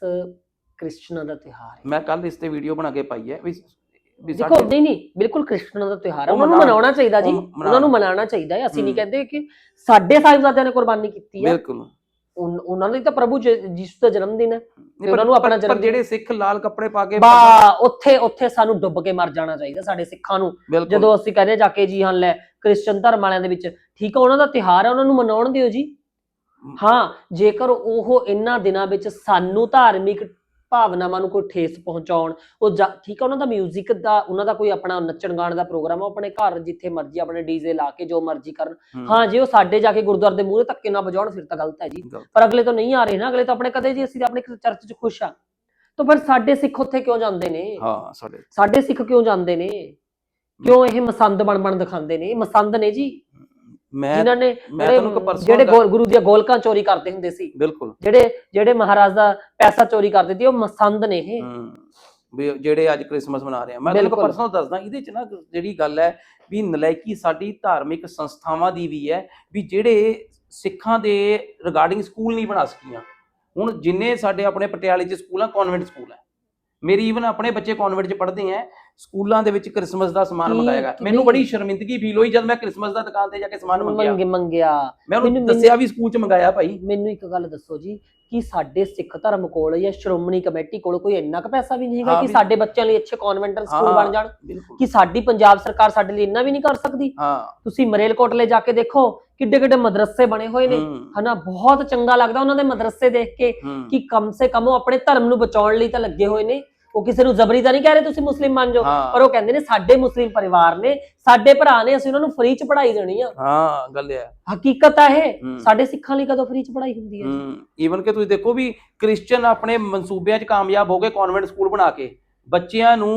ਕ੍ਰਿਸਚਨਾਂ ਦਾ ਤਿਉਹਾਰ ਹੈ। ਮੈਂ ਕੱਲ ਇਸ ਤੇ ਵੀਡੀਓ ਬਣਾ ਕੇ ਪਾਈ ਹੈ ਵੀ ਵੀ ਦੇਖੋ ਸਾਡੇ ਨਹੀਂ ਨਹੀਂ ਬਿਲਕੁਲ ਕ੍ਰਿਸਚਨਾਂ ਦਾ ਤਿਉਹਾਰ ਹੈ ਉਹ ਉਹਨਾਂ ਨੂੰ ਮਨਾਉਣ- ਮਨਾਉਣਾ ਚਾਹੀਦਾ ਜੀ ਉਹ ਮਨਾਉਣ। ਉਹਨਾਂ ਨੂੰ ਮਨਾਉਣਾ ਚਾਹੀਦਾ ਹੈ। ਅਸੀਂ ਨਹੀਂ ਹਮ। ਕਹਿੰਦੇ ਕਿ ਸਾਡੇ ਸਾਹਿਬਜ਼ਾਦਿਆਂ ਨੇ ਕੁਰਬਾਨੀ ਕੀਤੀ ਹੈ। ਬਿਲਕੁਲ। ਉਨ- ਉਹਨਾਂ ਲਈ ਤਾਂ ਪ੍ਰਭੂ ਜੇ- ਯਿਸੂ ਦਾ ਜਨਮ ਦਿਨ ਹੈ। ਉਹਨਾਂ ਨੂੰ ਪਰ- ਆਪਣਾ ਪਰ ਜਨਮ ਜਿਹੜੇ ਸਿੱਖ ਲਾਲ ਕੱਪੜੇ ਪਾ ਕੇ ਬਾ ਉੱਥੇ ਉੱਥੇ ਸਾਨੂੰ ਡੁੱਬ ਕੇ ਮਰ ਜਾਣਾ ਚਾਹੀਦਾ ਸਾਡੇ ਸਿੱਖਾਂ ਨੂੰ। ਬਿਲਕੁਲ। ਜਦੋਂ ਅਸੀਂ ਕਹਿੰਦੇ ਹਾਂ ਜਾ ਕੇ ਜੀ ਹਾਂ ਲੈ ਕ੍ਰਿਸਚਨ ਧਰਮ ਵਾਲਿਆਂ ਦੇ ਵਿੱਚ ਠੀਕ ਹੈ ਉਹਨਾਂ ਦਾ ਤਿਉਹਾਰ ਹੈ ਉਹਨਾਂ ਨੂੰ ਮਨਾਉਣ ਦਿਓ ਜੀ। ਹਾਂ ਜੇਕਰ ਉਹ ਇਹਨਾਂ ਦਿਨਾਂ ਵਿੱਚ ਸਾਨੂੰ ਧਾਰਮਿਕ ਭਾਵਨਾਵਾਂ ਨੂੰ ਕੋਈ ਠੇਸ ਪਹੁੰਚਾਉਣ ਉਹ ਠੀਕ ਹੈ ਉਹਨਾਂ ਦਾ 뮤직 ਦਾ ਉਹਨਾਂ ਦਾ ਕੋਈ ਆਪਣਾ ਨੱਚਣ ਗਾਣ ਦਾ ਪ੍ਰੋਗਰਾਮ ਹੈ ਉਹ ਆਪਣੇ ਘਰ ਜਿੱਥੇ ਮਰਜ਼ੀ ਆਪਣੇ ਡੀਜ਼ੇ ਲਾ ਕੇ ਜੋ ਮਰਜ਼ੀ ਕਰਨ। ਹਾਂ। ਜੇ ਉਹ ਸਾਡੇ ਜਾ ਕੇ ਗੁਰਦੁਆਰੇ ਦੇ ਮੂਹਰੇ ਧੱਕੇ ਨਾ ਵਜਾਉਣ ਫਿਰ ਤਾਂ ਗਲਤ ਹੈ ਜੀ। ਪਰ ਅਗਲੇ ਤਾਂ ਨਹੀਂ ਆ ਰਹੇ ਨਾ ਅਗਲੇ ਤਾਂ ਆਪਣੇ ਕਦੇ ਜੀ ਅਸੀਂ ਆਪਣੇ ਚਰਚ 'ਚ ਖੁਸ਼ ਆ। ਤਾਂ ਫਿਰ ਸਾਡੇ ਸਿੱਖ ਉੱਥੇ ਕਿਉਂ ਜਾਂਦੇ ਨੇ? ਹਾਂ ਸਾਡੇ ਸਾਡੇ ਸਿੱਖ ਕਿਉਂ ਜਾਂਦੇ ਨੇ? ਕਿਉਂ ਇਹ ਮਸੰਦ ਬਣ ਬਣ ਦਿਖਾਉਂਦੇ ਨੇ? ਇਹ ਮਸੰਦ ਨੇ ਜੀ। ਮੈਂ ਜਿਨ੍ਹਾਂ ਨੇ ਮੈਂ ਤੁਹਾਨੂੰ ਇੱਕ ਜਿਹੜੇ personal ਜਿਹੜੇ ਗੱਲ- ਗੁਰੂ ਦੀਆਂ ਗੋਲਕਾਂ ਚੋਰੀ ਕਰਦੇ ਹੁੰਦੇ ਸੀ। ਬਿਲਕੁਲ। ਜਿਹੜੇ ਜਿਹੜੇ ਮਹਾਰਾਜ ਦਾ ਪੈਸਾ ਚੋਰੀ ਕਰਦੇ ਸੀ ਉਹ ਮਸੰਦ ਨੇ ਇਹ। ਹਮ, ਵੀ ਜਿਹੜੇ ਅੱਜ ਕ੍ਰਿਸਮਸ ਮਨਾ ਰਹੇ ਆ। ਮੈਂ ਤੁਹਾਨੂੰ ਬਿਲਕੁਲ। ਪਰਸਨਲ ਦੱਸਦਾ ਇਹਦੇ ਚ ਨਾ ਜਿਹੜੀ ਗੱਲ ਹੈ ਵੀ ਨਲਾਇਕੀ ਸਾਡੀ ਧਾਰਮਿਕ ਸੰਸਥਾਵਾਂ ਦੀ ਵੀ ਹੈ ਵੀ ਜਿਹੜੇ ਸਿੱਖਾਂ ਦੇ ਰਿਗਾਰਡਿੰਗ ਸਕੂਲ ਨਹੀਂ ਬਣਾ ਸਕੀਆਂ। ਹੁਣ ਜਿੰਨੇ ਸਾਡੇ ਆਪਣੇ ਪਟਿਆਲੇ ਚ ਸਕੂਲ ਆ ਕਨਵੈਂਟ ਸਕੂਲ ਹੈ ਮੇਰੀ ਈਵਨ ਆਪਣੇ ਬੱਚੇ ਕਨਵੈਂਟ ਚ ਪੜ੍ਹਦੇ ਆ ਸਕੂਲਾਂ ਦੇ ਵਿੱਚ ਕ੍ਰਿਸਮਸ ਦਾ ਸਮਾਨ ਕੀ- ਮੈਨੂੰ ਬੜੀ ਸ਼ਰਮਿੰਦਗੀ ਫੀਲ ਹੋਈ ਜਦ ਮੈਂ ਕ੍ਰਿਸਮਸ ਦਾ ਦੁਕਾਨ ਤੇ ਜਾ ਕੇ ਸਮਾਨ ਮੰਗਿਆ। ਮੰਗੇ ਮੰਗਿਆ। ਮੈਂ ਉਹਨੂੰ ਮੈਨੂੰ- ਦੱਸਿਆ ਵੀ ਸਕੂਲ ਚ ਮੰਗਾਇਆ ਭਾਈ। ਮੈਨੂੰ ਇੱਕ ਗੱਲ ਦੱਸੋ ਜੀ ਕਿ ਸਾਡੇ ਸਿੱਖ ਧਰਮ ਕੋਲ ਜਾਂ ਸ਼੍ਰੋਮਣੀ ਕਮੇਟੀ ਕੋਲ ਕੋਈ ਇੰਨਾ ਕੁ ਪੈਸਾ ਵੀ ਨਹੀਂ ਹੈਗਾ ਹਾਂ ਕਿ ਵੀ- ਸਾਡੇ ਬੱਚਿਆਂ ਲਈ ਅੱਛੇ ਕਨਵੈਂਟਲ ਸਕੂਲ ਹਾਂ। ਬਣ ਜਾਣ? ਬਿਲਕੁਲ। ਕਿ ਸਾਡੀ ਪੰਜਾਬ ਸਰਕਾਰ ਸਾਡੇ ਲਈ ਇੰਨਾ ਵੀ ਨਹੀਂ ਕਰ ਸਕਦੀ? ਹਾਂ। ਤੁਸੀਂ ਮਰੇਲਕੋਟਲੇ ਜਾ ਕੇ ਦੇਖੋ ਕਿੱਡੇ ਕਿੱਡੇ ਮਦਰਸੇ ਬਣੇ ਹੋਏ ਨੇ। ਹਮ, ਹਨਾ ਬਹੁਤ ਚੰਗਾ ਲੱਗਦਾ ਉਹਨਾਂ ਦੇ ਮਦਰਸੇ ਦੇਖ ਕੇ ਹਮ, ਕਿ ਕਮ ਸੇ ਕਮ ਉਹ ਆਪਣੇ ਧਰਮ ਨੂੰ ਬਚਾਉਣ ਲਈ ਤਾਂ ਲੱਗੇ ਹੋਏ ਨੇ। ਉਹ ਕਿਸੇ ਨੂੰ ਜ਼ਬਰੀ ਤਾਂ ਨਹੀਂ ਕਹਿ ਰਹੇ ਤੁਸੀਂ ਮੁਸਲਿਮ ਬਣ ਜਾਓ ਪਰ ਉਹ ਕਹਿੰਦੇ ਨੇ ਸਾਡੇ ਮੁਸਲਿਮ ਪਰਿਵਾਰ ਨੇ ਸਾਡੇ ਭਰਾ ਨੇ ਅਸੀਂ ਉਹਨਾਂ ਨੂੰ ਫ੍ਰੀ ਚ ਪੜ੍ਹਾਈ ਦੇਣੀ ਆ। ਹਾਂ ਗੱਲ ਇਹ ਹੈ। ਹਕੀਕਤ ਆ ਇਹ। ਸਾਡੇ ਸਿੱਖਾਂ ਲਈ ਕਦੋਂ ਫ੍ਰੀ ਚ ਪੜ੍ਹਾਈ ਹੁੰਦੀ ਹੈ? ਈਵਨ ਕਿ ਤੁਸੀਂ ਦੇਖੋ ਵੀ ਕ੍ਰਿਸਚੀਅਨ ਆਪਣੇ ਮਨਸੂਬਿਆਂ 'ਚ ਕਾਮਯਾਬ ਹੋ ਗਏ ਕਨਵੈਂਟ ਸਕੂਲ ਬਣਾ ਕੇ ਬੱਚਿਆਂ ਨੂੰ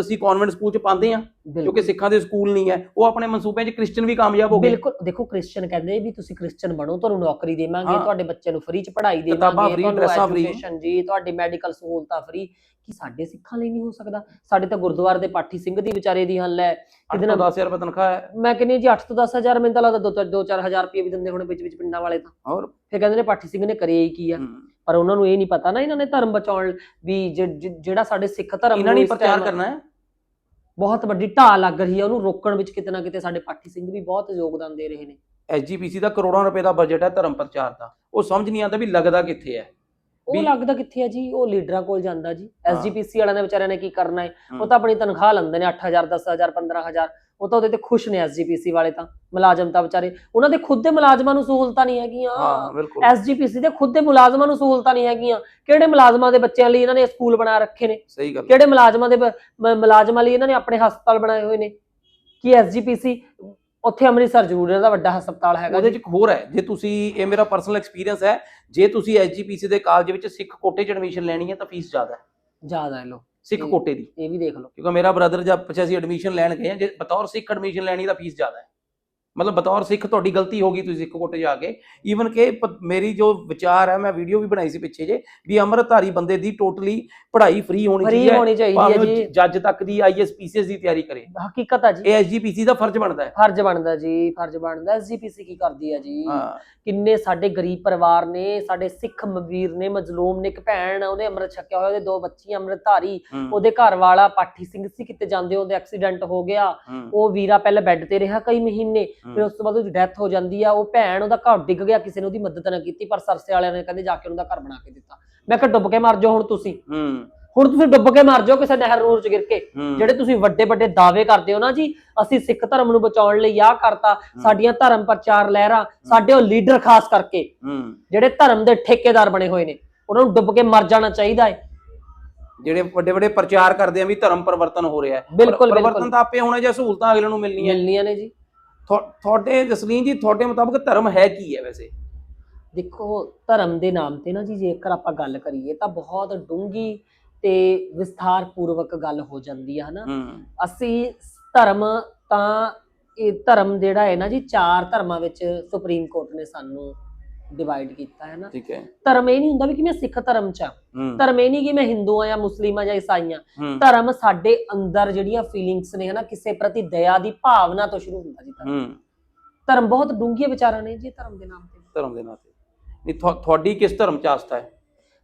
ਅਸੀਂ ਕਨਵੈਂਟ ਸਕੂਲ 'ਚ ਪਾਉਂਦੇ ਆ ਕਿਉਂਕਿ ਬਿਲਕੁਲ। ਸਿੱਖਾਂ ਦੇ ਸਕੂਲ ਨਹੀਂ ਹੈ ਉਹ ਆਪਣੇ ਮਨਸੂਬਿਆਂ 'ਚ ਕ੍ਰਿਸਚੀਅਨ ਵੀ ਕਾਮਯਾਬ ਹੋ ਗਏ। ਬਿਲਕੁਲ ਦੇਖੋ ਕ੍ਰਿਸਚੀਅਨ ਕਹਿੰਦੇ ਵੀ ਤੁਸੀਂ ਕ੍ਰਿਸਚੀਅਨ ਬਣੋ ਤੁਹਾਨੂੰ ਨੌਕਰੀ ਦੇਵਾਂਗੇ ਹਾਂ। ਤੁਹਾਡੇ ਬੱਚੇ ਨੂੰ ਫ੍ਰੀ ਚ ਪੜ੍ਹਾਈ ਕਿਤਾਬਾਂ ਦੇਵਾਂਗੇ free, ਤੁਹਾਨੂੰ ਡਰੈਸਾਂ free। ਐਜੂਕੇਸ਼ਨ ਜੀ ਤੁਹਾਡੀ ਮੈਡੀਕਲ ਸਹੂਲਤਾਂ ਫ੍ਰੀ ਕੀ ਸਾਡੇ ਸਿੱਖਾਂ ਲਈ ਨਹੀਂ ਹੋ ਸਕਦਾ? ਸਾਡੇ ਤਾਂ ਗੁਰਦੁਆਰੇ ਦੇ ਪਾਠੀ ਸਿੰਘ ਦੀ ਵਿਚਾਰੇ ਦੀ ਹੱਲ ਹੈ। ਇਹਦੇ ਨਾਲ 10000 ਰੁਪਏ ਤਨਖਾਹ ਹੈ। ਮੈਂ ਕਹਿੰਦੀ ਹਾਂ ਜੀ 8 ਤੋਂ 10000 ਮੈਨੂੰ ਤਾਂ ਲੱਗਦਾ 2-4000 ਰੁਪਏ ਵੀ ਦਿੰਦੇ ਹੋਣੇ ਵਿੱਚ ਵਿੱਚ ਪਿੰਡਾਂ ਵਾਲੇ ਤਾਂ। ਹੋਰ? ਫਿਰ ਕਹਿੰਦੇ ਨੇ ਪਾਠੀ ਸਿੰਘ ਨੇ ਕਰਿਆ ਹੀ ਕੀ ਆ? ਹਮ, ਪਰ ਉਹਨਾਂ ਨੂੰ ਇਹ ਨਹੀਂ ਪਤਾ ਨਾ ਇਹਨਾਂ ਨੇ ਧਰਮ ਬਚਾਉਣ ਵੀ ਜਿਹੜਾ ਸਾਡੇ ਸਿੱਖ ਧਰਮ ਇਹਨਾਂ ਨੂੰ ਪ੍ਰਚਾਰ ਕਰਨਾ ਹੈ? ਬਹੁਤ ਵੱਡੀ ਢਾਹ ਲੱਗ ਰਹੀ ਹੈ ਉਹਨੂੰ ਰੋਕਣ ਵਿੱਚ ਕਿਤੇ ਨਾ ਕਿਤੇ ਸਾਡੇ ਪਾਠੀ ਸਿੰਘ ਵੀ ਬਹੁਤ ਯੋਗਦਾਨ ਦੇ ਰਹੇ ਨੇ। ਐਸਜੀਪੀਸੀ ਦਾ ਕਰੋੜਾਂ ਰੁਪਏ ਦਾ ਬਜਟ ਹੈ ਧਰਮ ਪ੍ਰਚਾਰ ਦਾ। ਉਹ ਸਮਝ ਨਹੀਂ ਆਉਂਦਾ ਵੀ ਲੱਗਦਾ ਕਿੱਥੇ ਹੈ। ਉਹ ਲੱਗਦਾ ਕਿੱਥੇ ਹੈ ਜੀ? ਉਹ ਲੀਡਰਾਂ ਕੋਲ ਜਾਂਦਾ ਜੀ। ਐਸਜੀਪੀਸੀ ਵਾਲਿਆਂ ਨੇ ਵਿਚਾਰਿਆਂ ਨੇ ਕੀ ਕਰਨਾ ਹੈ? ਉਹ ਤਾਂ ਆਪਣੀ ਤਨਖਾਹ ਲੈਂਦੇ ਨੇ 8000 10000 15000 ਉਹ ਤਾਂ ਉਹਦੇ ਤੇ ਖੁਸ਼ ਨੇ ਐਸਜੀਪੀਸੀ ਵਾਲੇ ਤਾਂ ਮੁਲਾਜ਼ਮ ਤਾਂ ਵਿਚਾਰੇ। ਉਹਨਾਂ ਦੇ ਖੁਦ ਦੇ ਮੁਲਾਜ਼ਮਾਂ ਨੂੰ ਸਹੂਲਤਾਂ ਨਹੀਂ ਹੈਗੀਆਂ। ਹਾਂ ਬਿਲਕੁਲ। ਐਸਜੀਪੀਸੀ ਦੇ ਖੁਦ ਦੇ ਮੁਲਾਜ਼ਮਾਂ ਨੂੰ ਸਹੂਲਤਾਂ ਨਹੀਂ ਹੈਗੀਆਂ। ਕਿਹੜੇ ਮੁਲਾਜ਼ਮਾਂ ਦੇ ਬੱਚਿਆਂ ਲਈ ਇਹਨਾਂ ਨੇ ਸਕੂਲ ਬਣਾ ਰੱਖੇ ਨੇ? ਸਹੀ ਗੱਲ ਕਿਹੜੇ ਮੁਲਾਜ਼ਮਾਂ ਦੇ ਮੁਲਾਜ਼ਮਾਂ ਲਈ ਇਹਨਾਂ ਨੇ ਆਪਣੇ ਹਸਪਤਾਲ ਬਣਾਏ ਹੋਏ ਨੇ? ਕੀ ਐਸਜੀਪੀਸੀ ਉੱਥੇ ਅੰਮ੍ਰਿਤਸਰ ਜ਼ਰੂਰ ਇਹਦਾ ਵੱਡਾ ਹਸਪਤਾਲ ਹੈਗਾ ਉਹਦੇ। ਚ ਇੱਕ ਹੋਰ ਹੈ ਜੇ ਤੁਸੀਂ ਇਹ ਮੇਰਾ ਪਰਸਨਲ ਐਕਸਪੀਰੀਅੰਸ ਹੈ ਜੇ ਤੁਸੀਂ ਐਸਜੀਪੀਸੀ ਦੇ ਕਾਲਜ ਵਿੱਚ ਸਿੱਖ ਕੋਟੇ 'ਚ ਐਡਮਿਸ਼ਨ ਲੈਣੀ ਹੈ ਤਾਂ ਫੀਸ ਜ਼ਿਆਦਾ ਹੈ। ਜ਼ਿਆਦਾ ਹੈ ਲੋ ਸਿੱਖ ਕੋਟੇ ਦੀ। ਇਹ ਵੀ ਦੇਖ ਲਓ। ਕਿਉਂਕਿ ਮੇਰਾ ਬ੍ਰਦਰ ਜਦ ਪਿੱਛੇ ਅਸੀਂ ਐਡਮਿਸ਼ਨ ਲੈਣ ਗਏ ਜੇ ਬਤੌਰ ਸਿੱਖ ਐਡਮਿਸ਼ਨ ਲੈਣੀ ਤਾਂ ਫੀਸ ਜ਼ਿਆਦਾ ਹੈ। ਮਤਲਬ ਬਤੌਰ ਸਿੱਖ ਤੁਹਾਡੀ ਗਲਤੀ ਹੋ ਗਈ ਤੁਸੀਂ ਸਿੱਖ ਕੋਟੇ ਜਾ ਕੇ। ਈਵਨ ਕਿ ਮੇਰੀ ਜੋ ਵਿਚਾਰ ਹੈ ਮੈਂ ਵੀਡੀਓ ਵੀ ਬਣਾਈ ਸੀ ਪਿੱਛੇ ਜੇ ਵੀ ਅੰਮ੍ਰਿਤਧਾਰੀ ਬੰਦੇ ਦੀ ਟੋਟਲੀ ਪੜ੍ਹਾਈ ਫ੍ਰੀ ਹੋਣੀ ਚਾਹੀਦੀ ਹੈ। ਜੀ। ਜੱਜ ਤੱਕ ਦੀ ਆਈਐਸ ਪੀਸੀਐਸ ਦੀ ਤਿਆਰੀ ਕਰੇ। ਹਕੀਕਤ ਹੈ ਜੀ। ਐਸਜੀਪੀਸੀ ਦਾ ਫਰਜ਼ ਬਣਦਾ ਹੈ। ਫਰਜ਼ ਬਣਦਾ ਜੀ ਫਰਜ਼ ਬਣਦਾ। ਐਸਜੀਪੀਸੀ ਕੀ ਕਰਦੀ ਹੈ ਜੀ? ਕਿੰਨੇ ਸਾਡੇ ਗਰੀਬ ਪਰਿਵਾਰ ਨੇ ਸਾਡੇ ਸਿੱਖ ਮਵੀਰ ਨੇ ਮਜ਼ਲੂਮ ਨੇ ਇੱਕ ਭੈਣ ਉਹਨੇ ਅੰਮ੍ਰਿਤ ਛਕਿਆ ਹੋਇਆ ਉਹਦੇ ਦੋ ਬੱਚੀਆਂ ਅੰਮ੍ਰਿਤਧਾਰੀ। ਉਹਦੇ ਘਰ ਵਾਲਾ ਪਾਠੀ ਸਿੰਘ ਸੀ ਕਿਤੇ ਜਾਂਦੇ ਉਹਦੇ ਐਕਸੀਡੈਂਟ ਹੋ ਗਿਆ। ਉਹ ਵੀਰਾ ਪਹਿਲਾਂ ਬੈੱਡ ਤੇ ਰਿਹਾ ਕਈ ਮਹੀਨੇ। ਫਿਰ ਉਸ ਤੋਂ ਬਾਅਦ ਉਹਦੀ ਡੈਥ ਹੋ ਜਾਂਦੀ ਆ ਉਹ ਭੈਣ ਉਹਦਾ ਘਰ ਡਿੱਗ ਗਿਆ ਕਿਸੇ ਨੇ ਉਹਦੀ ਮਦਦ ਨਾ ਕੀਤੀ ਪਰ ਸਰਸੇ ਵਾਲਿਆਂ ਨੇ ਕਹਿੰਦੇ ਜਾ ਕੇ ਉਹਦਾ ਘਰ ਬਣਾ ਕੇ ਦਿੱਤਾ। ਮੈਂ ਕਿਹਾ ਡੁੱਬ ਕੇ ਮਰ ਜਾਓ ਹੁਣ ਤੁਸੀਂ। ਹੁਣ ਤੁਸੀਂ ਡੁੱਬ ਕੇ ਮਰ ਜਾਓ ਕਿਸੇ ਨਹਿਰ ਨੂਰ ਚ ਗਿਰ ਕੇ। ਜਿਹੜੇ ਤੁਸੀਂ ਵੱਡੇ ਵੱਡੇ ਦਾਅਵੇ ਕਰਦੇ ਹੋ ਨਾ ਜੀ ਅਸੀਂ ਸਿੱਖ ਧਰਮ ਨੂੰ ਬਚਾਉਣ ਲਈ ਆਹ ਕਰਤਾ ਸਾਡੀਆਂ ਧਰਮ ਪ੍ਰਚਾਰ ਲਹਿਰਾਂ ਸਾਡੇ ਉਹ ਲੀਡਰ ਖਾਸ ਕਰਕੇ ਜਿਹੜੇ ਧਰਮ ਦੇ ਠੇਕੇਦਾਰ ਬਣੇ ਹੋਏ ਨੇ ਉਹਨਾਂ ਨੂੰ ਡੁੱਬ ਕੇ ਮਰ ਜਾਣਾ ਚਾਹੀਦਾ ਹੈ। ਜਿਹੜੇ ਵੱਡੇ ਵੱਡੇ ਪ੍ਰਚਾਰ ਕਰਦੇ ਆ ਵੀ ਧਰਮ ਪਰਿਵਰਤਨ ਹੋ ਰਿਹਾ ਹੈ। ਬਿਲਕੁਲ। ਪਰਿਵਰਤਨ ਤਾਂ ਆਪੇ ਹੋਣਾ ਜੇ ਸਹੂਲਤਾਂ ਅਗਲੇ ਨੂੰ ਮਿਲਣੀਆਂ। ਮਿਲਣੀਆਂ ਨੇ ਜੀ। ਤੁਹਾਡੇ ਜਸਲੀਨ ਜੀ ਤੁਹਾਡੇ ਮੁਤਾਬਕ ਧਰਮ ਹੈ ਕੀ ਹੈ ਵੈਸੇ? ਦੇਖੋ ਧਰਮ ਦੇ ਨਾਮ ਤੇ ਨਾ ਜੀ ਜੇਕਰ ਆਪਾਂ ਗੱਲ ਕਰੀਏ ਤਾਂ ਬਹੁਤ ਡੂੰਗੀ ਤੇ ਵਿਸਥਾਰ ਪੂਰਵਕ ਗੱਲ ਹੋ ਜਾਂਦੀ ਹੈ ਹਨਾ? ਅਸੀਂ ਧਰਮ ਤਾਂ ਇਹ ਧਰਮ ਜਿਹੜਾ ਹੈ ਨਾ ਜੀ ਚਾਰ ਧਰਮਾਂ ਵਿੱਚ ਸੁਪਰੀਮ ਕੋਰਟ ਨੇ ਸਾਨੂੰ ਡਿਵਾਈਡ ਕੀਤਾ ਹੈ ਨਾ। ਠੀਕ ਹੈ। ਧਰਮ ਇਹ ਨਹੀਂ ਹੁੰਦਾ ਵੀ ਕਿ ਮੈਂ ਸਿੱਖ ਧਰਮ ਚ ਆ ਧਰਮ ਇਹ ਨਹੀਂ ਕਿ ਮੈਂ ਹਿੰਦੂ ਆ ਜਾਂ ਮੁਸਲਿਮ ਆ ਜਾਂ ਈਸਾਈ ਆ ਧਰਮ ਸਾਡੇ ਅੰਦਰ ਜਿਹੜੀਆਂ ਫੀਲਿੰਗਸ ਨੇ ਹਨਾ ਕਿਸੇ ਪ੍ਰਤੀ ਦਇਆ ਦੀ ਭਾਵਨਾ ਤੋਂ ਸ਼ੁਰੂ ਹੁੰਦਾ ਜੀ ਧਰਮ। ਬਹੁਤ ਡੂੰਘੀਆਂ ਵਿਚਾਰਾਂ ਨੇ ਜੀ ਧਰਮ ਦੇ ਨਾਮ ਤੇ। ਧਰਮ ਦੇ ਨਾਂ ਤੇ। ਨਹੀਂ ਤੁਹਾ- ਤੁਹਾਡੀ ਕਿਸ ਧਰਮ ਚ ਆਸਥਾ ਹੈ?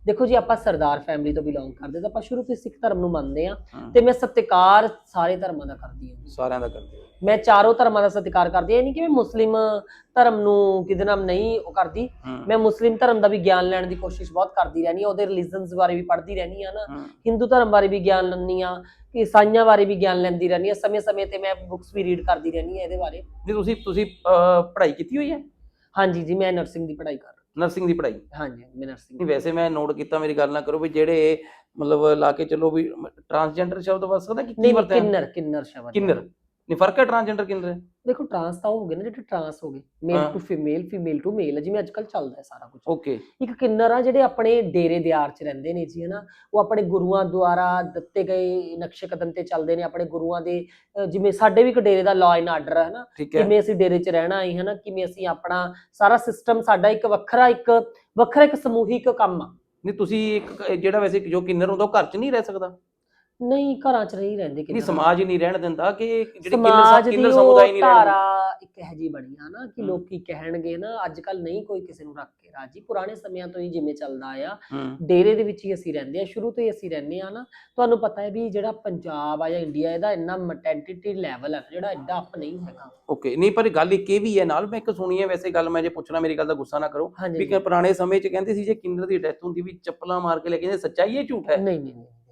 ਦੇਖੋ ਜੀ ਆਪਾਂ ਸਰਦਾਰ ਫੈਮਿਲੀ ਤੋਂ ਬਿਲੋਂਗ ਕਰਦੇ ਤਾਂ ਆਪਾਂ ਸ਼ੁਰੂ ਤੋਂ ਹੀ ਸਿੱਖ ਧਰਮ ਨੂੰ ਮੰਨਦੇ ਆ ਹੂੰ। ਤੇ ਮੈਂ ਸਤਿਕਾਰ ਸਾਰੇ ਧਰਮਾਂ ਦਾ ਕਰਦੀ ਹਾਂ ਸਾਰਿਆਂ ਦਾ ਕਰਦੇ ਹੋ। ਮੈਂ ਚਾਰੋਂ ਧਰਮਾਂ ਦਾ ਸਤਿਕਾਰ ਕਰਦੀ ਹਾਂ ਇਹ ਨਹੀਂ ਕਿ ਮੈਂ ਮੁਸਲਿਮ ਧਰਮ ਨੂੰ ਕਿਤੇ ਨਾਮ ਨਹੀਂ ਉਹ ਕਰਦੀ। ਹੂੰ। ਮੈਂ ਮੁਸਲਿਮ ਧਰਮ ਦਾ ਵੀ ਗਿਆਨ ਲੈਣ ਦੀ ਕੋਸ਼ਿਸ਼ ਬਹੁਤ ਕਰਦੀ ਰਹਿੰਦੀ ਹਾਂ ਉਹਦੇ ਰਿਲੀਜਨਸ ਬਾਰੇ ਵੀ ਪੜ੍ਹਦੀ ਰਹਿੰਦੀ ਹਾਂ ਨਾ। ਹੂੰ। ਹਿੰਦੂ ਧਰਮ ਬਾਰੇ ਵੀ ਗਿਆਨ ਲੈਂਦੀ ਹਾਂ ਕਿ ਈਸਾਈਆਂ ਬਾਰੇ ਵੀ ਗਿਆਨ ਲੈਂਦੀ ਰਹਿੰਦੀ ਹਾਂ। ਸਮੇਂ-ਸਮੇਂ ਤੇ ਮੈਂ ਬੁੱਕਸ ਵੀ ਰੀਡ ਕਰਦੀ ਰਹਿੰਦੀ ਹਾਂ ਇਹਦੇ ਬਾਰੇ। ਨਹੀਂ ਤੁਸੀਂ ਤੁਸੀਂ ਅਹ, ਪੜ੍ਹਾਈ ਕੀਤੀ ਹੋਈ ਹੈ? ਹਾਂਜੀ ਜੀ ਮੈਂ ਨਰਸਿੰਗ ਦੀ ਪੜ੍ਹਾਈ ਕਰ ਨਰਸਿੰਗ ਦੀ ਪੜ੍ਹਾਈ। ਹਾਂਜੀ ਮੈਂ ਨਰਸਿੰਗ ਨਹੀਂ ਵੈਸੇ ਮੈਂ ਨੋਟ ਕੀਤਾ ਮੇਰੀ ਗੱਲ ਨਾ ਕਰੋ ਵੀ ਜਿਹੜੇ ਮਤਲਬ ਲਾ ਕੇ ਚੱਲੋ ਵੀ ਟਰਾਂਸਜੈਂਡਰ ਸ਼ਬਦ ਵਰਤ ਸਕਦਾ ਕਿ ਕੀ ਨਹੀਂ ਵਰਤਿਆ? ਕਿੰਨਰ ਕਿੰਨਰ ਸ਼ਬਦ ਕਿੰਨਰ। ਨਹੀਂ ਫ਼ਰਕ ਹੈ ਟਰਾਂਸਜੈਂਡਰ ਕਿੰਨਰ ਹੈ ਦੇਖੋ ਟਰਾਂਸ ਤਾਂ ਉਹ ਹੋ ਗਏ ਨਾ ਜਿਹੜੇ ਟਰਾਂਸ ਹੋ ਗਏ। ਮੇਲ ਹਾਂ। To female female to male ਜਿਵੇਂ ਅੱਜਕੱਲ ਚੱਲਦਾ ਹੈ ਸਾਰਾ ਕੁਝ ਓਕੇ ਇੱਕ ਕਿੰਨਰ ਆ ਜਿਹੜੇ ਆਪਣੇ ਡੇਰੇ ਦਿਆਰ 'ਚ ਰਹਿੰਦੇ ਨੇ ਜੀ ਹਨਾ? ਉਹ ਆਪਣੇ ਗੁਰੂਆਂ ਦੁਆਰਾ ਦਿੱਤੇ ਗਏ ਨਕਸ਼ੇ ਕਦਮ ਤੇ ਚੱਲਦੇ ਨੇ ਆਪਣੇ ਗੁਰੂਆਂ ਦੇ ਅਹ ਜਿਵੇਂ ਸਾਡੇ ਵੀ ਇੱਕ ਡੇਰੇ ਦਾ ਲਾਅ ਐਂਡ ਆਰਡਰ ਹੈ ਨਾ ਠੀਕ ਹੈ। ਕਿਵੇਂ ਅਸੀਂ ਡੇਰੇ 'ਚ ਰਹਿਣਾ ਹੈ ਹਨਾ? ਕਿਵੇਂ ਅਸੀਂ ਆਪਣਾ ਸਾਰਾ ਸਿਸਟਮ ਸਾਡਾ ਇੱਕ ਵੱਖਰਾ ਇੱਕ ਵੱਖਰਾ ਇੱਕ ਸਮੂਹਿਕ ਕੰਮ ਆ। ਨਹੀਂ ਤੁਸੀਂ ਇੱਕ ਜਿਹੜਾ ਵੈਸੇ ਜੋ ਕਿੰਨਰ ਹੁੰਦਾ ਉਹ ਘਰ 'ਚ ਨਹੀਂ ਰਹਿ ਸਕਦਾ? ਨਹੀਂ ਘਰਾਂ 'ਚ ਨਹੀਂ ਰਹਿੰਦੇ ਨਹੀਂ ਸਮਾਜ ਹੀ ਨਹੀਂ ਰਹਿਣ ਦਿੰਦਾ ਕਿ ਜਿਹੜੇ ਸਮਾਜ ਕਿੰਨਰ ਦੀ ਉਹ ਸਮੁਦਾਇ ਨਹੀਂ ਰਹਿਣ ਧਾਰਾ ਇੱਕ ਇਹੋ ਜਿਹੀ ਬਣੀ ਆ ਨਾ ਕਿ ਹਮ। ਲੋਕੀ ਕਹਿਣਗੇ ਨਾ ਅੱਜ ਕੱਲ ਨਹੀਂ ਕੋਈ ਕਿਸੇ ਨੂੰ ਰੱਖ ਕੇ ਰਾਜੀ। ਪੁਰਾਣੇ ਸਮਿਆਂ ਤੋਂ ਹੀ ਜਿਵੇਂ ਚੱਲਦਾ ਆ। ਡੇਰੇ ਦੇ ਵਿੱਚ ਹੀ ਅਸੀਂ ਰਹਿੰਦੇ ਆ ਸ਼ੁਰੂ ਤੋਂ ਹੀ ਅਸੀਂ ਰਹਿੰਦੇ ਆ ਨਾ। ਤੁਹਾਨੂੰ ਪਤਾ ਹੈ ਵੀ ਜਿਹੜਾ ਪੰਜਾਬ ਆ ਜਾਂ ਇੰਡੀਆ ਇਹਦਾ ਇੰਨਾ ਮਟੈਂਟਿਟੀ ਲੈਵਲ ਹੈ ਜਿਹੜਾ ਐਡਾ ਅਪ ਨਹੀਂ ਹੈਗਾ। ਓਕੇ ਨਹੀਂ ਪਰ ਗੱਲ ਇੱਕ ਇਹ ਵੀ ਹੈ ਨਾਲ ਮੈਂ ਇੱਕ ਸੁਣੀ ਹੈ ਵੈਸੇ ਗੱਲ ਮੈਂ ਜੇ ਪੁੱਛਣਾ ਮੇਰੀ ਗੱਲ ਦਾ ਗੁੱਸਾ ਨਾ ਕਰੋ। ਹਾਂਜੀ ਵੀ ਕਿ ਪੁਰਾਣੇ ਸਮੇਂ 'ਚ ਕਹਿੰਦੇ ਸੀ ਜੇ ਕਿੰਨਰ ਦੀ ਡੈਥ ਹੁੰਦੀ ਵੀ ਚੱਪਲਾਂ ਮਾਰ ਕੇ ਲੈ ਕੇ ਜਾਂਦੇ ਸੱਚਾਈ ਇਹ ਝੂਠ ਹੈ? ਨਹੀਂ ਨਹੀਂ ਨਹੀਂ। ਜੀ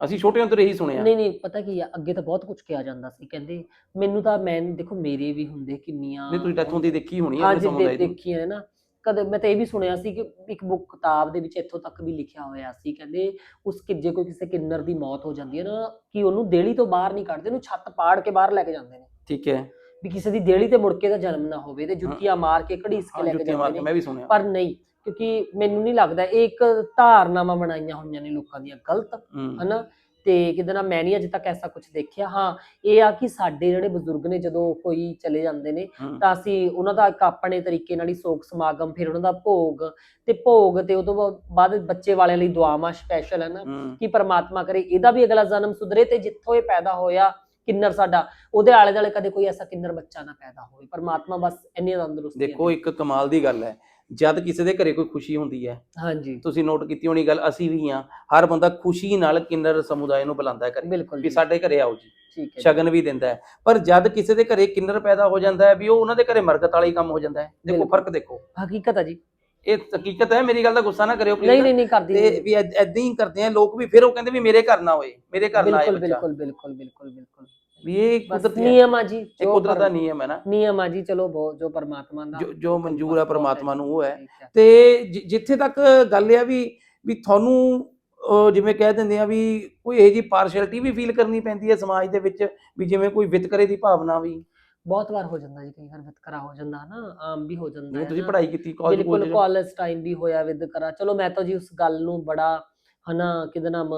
ਅਸੀਂ ਛੋਟੇ ਹੁੰਦੇ ਇਹੀ ਸੁਣਿਆ। ਨਹੀਂ ਨਹੀਂ ਪਤਾ ਕੀ ਆ ਅੱਗੇ ਤਾਂ ਬਹੁਤ ਕੁਝ ਕਿਹਾ ਜਾਂਦਾ ਸੀ ਕਹਿੰਦੇ ਮੈਨੂੰ ਤਾਂ ਮੈਂ ਦੇਖੋ ਮੇਰੇ ਵੀ ਹੁੰਦੇ ਕਿੰਨੀਆਂ ਨਹੀਂ ਤੁਸੀਂ ਡੈਥ ਹੁੰਦੀ ਦੇਖੀ ਹੋਣੀ ਹੈ ਹਾਂਜੀ ਸਮੁਦਾਇ ਦੇ- ਦੀ ਦੇਖੀਆਂ ਨੇ। ਕਦੇ ਮੈਂ ਤਾਂ ਇਹ ਵੀ ਸੁਣਿਆ ਸੀ ਕਿ ਇੱਕ ਬੁੱਕ ਕਿਤਾਬ ਦੇ ਵਿੱਚ ਇੱਥੋਂ ਤੱਕ ਵੀ ਲਿਖਿਆ ਹੋਇਆ ਸੀ ਕਹਿੰਦੇ ਉਸ ਕਿ ਜੇ ਕੋਈ ਕਿਸੇ ਕਿੰਨਰ ਦੀ ਮੌਤ ਹੋ ਜਾਂਦੀ ਹੈ ਨਾ ਕਿ ਉਹਨੂੰ ਦੇਲੀ ਤੋਂ ਬਾਹਰ ਨਹੀਂ ਕੱਢਦੇ ਉਹਨੂੰ ਛੱਤ ਪਾੜ ਕੇ ਬਾਹਰ ਲੈ ਕੇ ਜਾਂਦੇ ਨੇ। ਠੀਕ ਹੈ। ਵੀ ਕਿਸੇ ਦੀ ਦੇਲੀ ਤੇ ਮੁੜ ਕੇ ਦਾ ਜਨਮ ਨਾ ਹੋਵੇ ਤੇ ਜੁੱਤੀਆਂ ਮਾਰ ਕੇ ਘੜੀਸ ਕੇ ਹਾਂ ਲੈ ਕੇ ਜਾਂਦੇ ਨੇ। ਮੈਂ ਵੀ ਸੁਣਿਆ। ਪਰ ਨਹੀਂ ਕਿਉਂਕਿ ਮੈਨੂੰ ਨਹੀਂ ਲੱਗਦਾ ਇਹ ਇੱਕ ਧਾਰਨਾਵਾਂ ਬਣਾਈਆਂ ਹੋਈਆਂ ਨੇ ਲੋਕਾਂ ਦੀਆਂ ਗਲਤ ਹਨਾ? ਤੇ ਕਿਤੇ ਨਾ ਮੈਂ ਨਹੀਂ ਅਜੇ ਤੱਕ ਐਸਾ ਕੁਝ ਦੇਖਿਆ। ਹਾਂ ਇਹ ਆ ਕਿ ਸਾਡੇ ਜਿਹੜੇ ਬਜ਼ੁਰਗ ਨੇ ਜਦੋਂ ਕੋਈ ਚਲੇ ਜਾਂਦੇ ਨੇ ਤਾਂ ਅਸੀਂ ਉਹਨਾਂ ਦਾ ਇੱਕ ਆਪਣੇ ਤਰੀਕੇ ਨਾਲ ਹੀ ਸੋਗ ਸਮਾਗਮ ਫਿਰ ਉਹਨਾਂ ਦਾ ਭੋਗ ਤੇ ਭੋਗ ਤੇ ਉਦੋਂ ਬਾਅਦ ਬੱਚੇ ਵਾਲਿਆਂ ਲਈ ਦੁਆਵਾਂ ਸਪੈਸ਼ਲ ਹੈ ਨਾ ਹੂੰ। ਕਿ ਪਰਮਾਤਮਾ ਕਰੇ ਇਹਦਾ ਵੀ ਅਗਲਾ ਜਨਮ ਸੁਧਰੇ ਤੇ ਜਿੱਥੋਂ ਇਹ ਪੈਦਾ ਹੋਇਆ ਕਿੰਨਰ ਸਾਡਾ ਉਹਦੇ ਆਲੇ ਦੁਆਲੇ ਕਦੇ ਕੋਈ ਐਸਾ ਕਿੰਨਰ ਬੱਚਾ ਨਾ ਪੈਦਾ ਹੋਵੇ। ਪਰਮਾਤਮਾ ਬਸ ਇੰਨੀ ਤੰਦਰੁਸਤੀ ਦੇਖੋ ਇੱਕ ਕਮਾਲ ਦੀ ਗੱਲ ਹੈ। ਜਦ ਕਿਸੇ ਦੇ ਘਰੇ ਕੋਈ ਖੁਸ਼ੀ ਹੁੰਦੀ ਹੈ ਹਾਂਜੀ ਤੁਸੀਂ ਨੋਟ ਕੀਤੀ ਹੋਣੀ ਗੱਲ ਅਸੀਂ ਵੀ ਹਾਂ ਹਰ ਬੰਦਾ ਖੁਸ਼ੀ ਨਾਲ ਕਿੰਨਰ ਸਮੁਦਾਇ ਨੂੰ ਬੁਲਾਉਂਦਾ ਹੈ ਘਰੇ ਬਿਲਕੁਲ ਵੀ ਜੀ, ਸਾਡੇ ਘਰੇ ਆਓ ਜੀ ਠੀਕ ਹੈ। ਸ਼ਗਨ ਵੀ ਦਿੰਦਾ ਹੈ ਪਰ ਜਦ ਕਿਸੇ ਦੇ ਘਰੇ ਕਿੰਨਰ ਪੈਦਾ ਹੋ ਜਾਂਦਾ ਹੈ ਵੀ ਉਹ ਉਹਨਾਂ ਦੇ ਘਰੇ ਮਰਗਤ ਵਾਲਾ ਹੀ ਕੰਮ ਹੋ ਜਾਂਦਾ ਹੈ ਦੇਖੋ ਬਿਲਕੁਲ। ਫ਼ਰਕ ਦੇਖੋ ਹਕੀਕਤ ਹੈ ਜੀ ਇਹ ਹਕੀਕਤ ਹੈ ਮੇਰੀ ਗੱਲ ਦਾ ਗੁੱਸਾ ਨਾ ਕਰਿਓ please। ਨਹੀਂ ਨਹੀਂ ਨਹੀਂ ਕਰਦੀ ਤੇ। ਵੀ ਐਦਾਂ ਹੀ ਕਰਦੇ ਆ ਲੋਕ ਵੀ ਫਿਰ ਉਹ ਕਹਿੰਦੇ ਵੀ ਮੇਰੇ ਘਰ ਨਾ ਹੋਏ ਮੇਰੇ ਘਰ ਨਾ ਆਏ ਬਿਲਕੁਲ ਬੱਚਾ ਬਿਲਕੁਲ ਬਿਲਕੁਲ ਬਿਲਕੁਲ ਬਿਲਕੁਲ ਵੀ ਇਹ ਬਸ ਕੁਦਰਤ ਹੈ। ਨਿਯਮ ਆ ਜੀ ਇਹ ਜੋ ਕੁਦਰਤ ਦਾ ਪਰ- ਨਿਯਮ ਹੈ ਨਾ। ਨਿਯਮ ਆ ਜੀ ਚਲੋ ਬਹੁਤ ਜੋ ਪਰਮਾਤਮਾ ਦਾ ਜੋ ਜੋ ਮਨਜ਼ੂਰ ਹੈ ਪ੍ਰਮਾਤਮਾ ਨੂੰ ਉਹ ਹੈ। ਠੀਕ ਹੈ। ਤੇ ਜਿ- ਜਿੱਥੇ ਤੱਕ ਗੱਲ ਆ ਵੀ ਵੀ ਤੁਹਾਨੂੰ ਅਹ ਜਿਵੇਂ ਕਹਿ ਦਿੰਦੇ ਆ ਵੀ ਕੋਈ ਇਹੋ ਜੀ ਪਾਰਸ਼ੈਲਿਟੀ ਵੀ ਫੀਲ ਕਰਨੀ ਪੈਂਦੀ ਹੈ ਸਮਾਜ ਦੇ ਵਿੱਚ ਵੀ ਜਿਵੇਂ ਕੋਈ ਵਿਤਕਰੇ ਦੀ ਭਾਵਨਾ ਵੀ। ਬਹੁਤ ਵਾਰ ਹੋ ਜਾਂਦਾ ਜੀ ਕਈ ਵਾਰ ਵਿਤਕਰਾ ਹੋ ਜਾਂਦਾ ਨਾ ਆਮ ਵੀ ਹੋ ਜਾਂਦਾ ਜਿਵੇਂ ਹੈ ਤੁਸੀਂ ਨਾ। ਪੜ੍ਹਾਈ ਕੀਤੀ ਕਾਲਜ ਬਿਲਕੁਲ ਕਾਲਜ ਟਾਈਮ ਵੀ ਹੋਇਆ ਵਿਤਕਰਾ। ਚਲੋ ਮੈਂ ਤਾਂ ਜੀ ਉਸ ਗੱਲ ਨੂੰ ਬੜਾ ਹਨਾ ਕਿਹਦਾ ਨਾਮ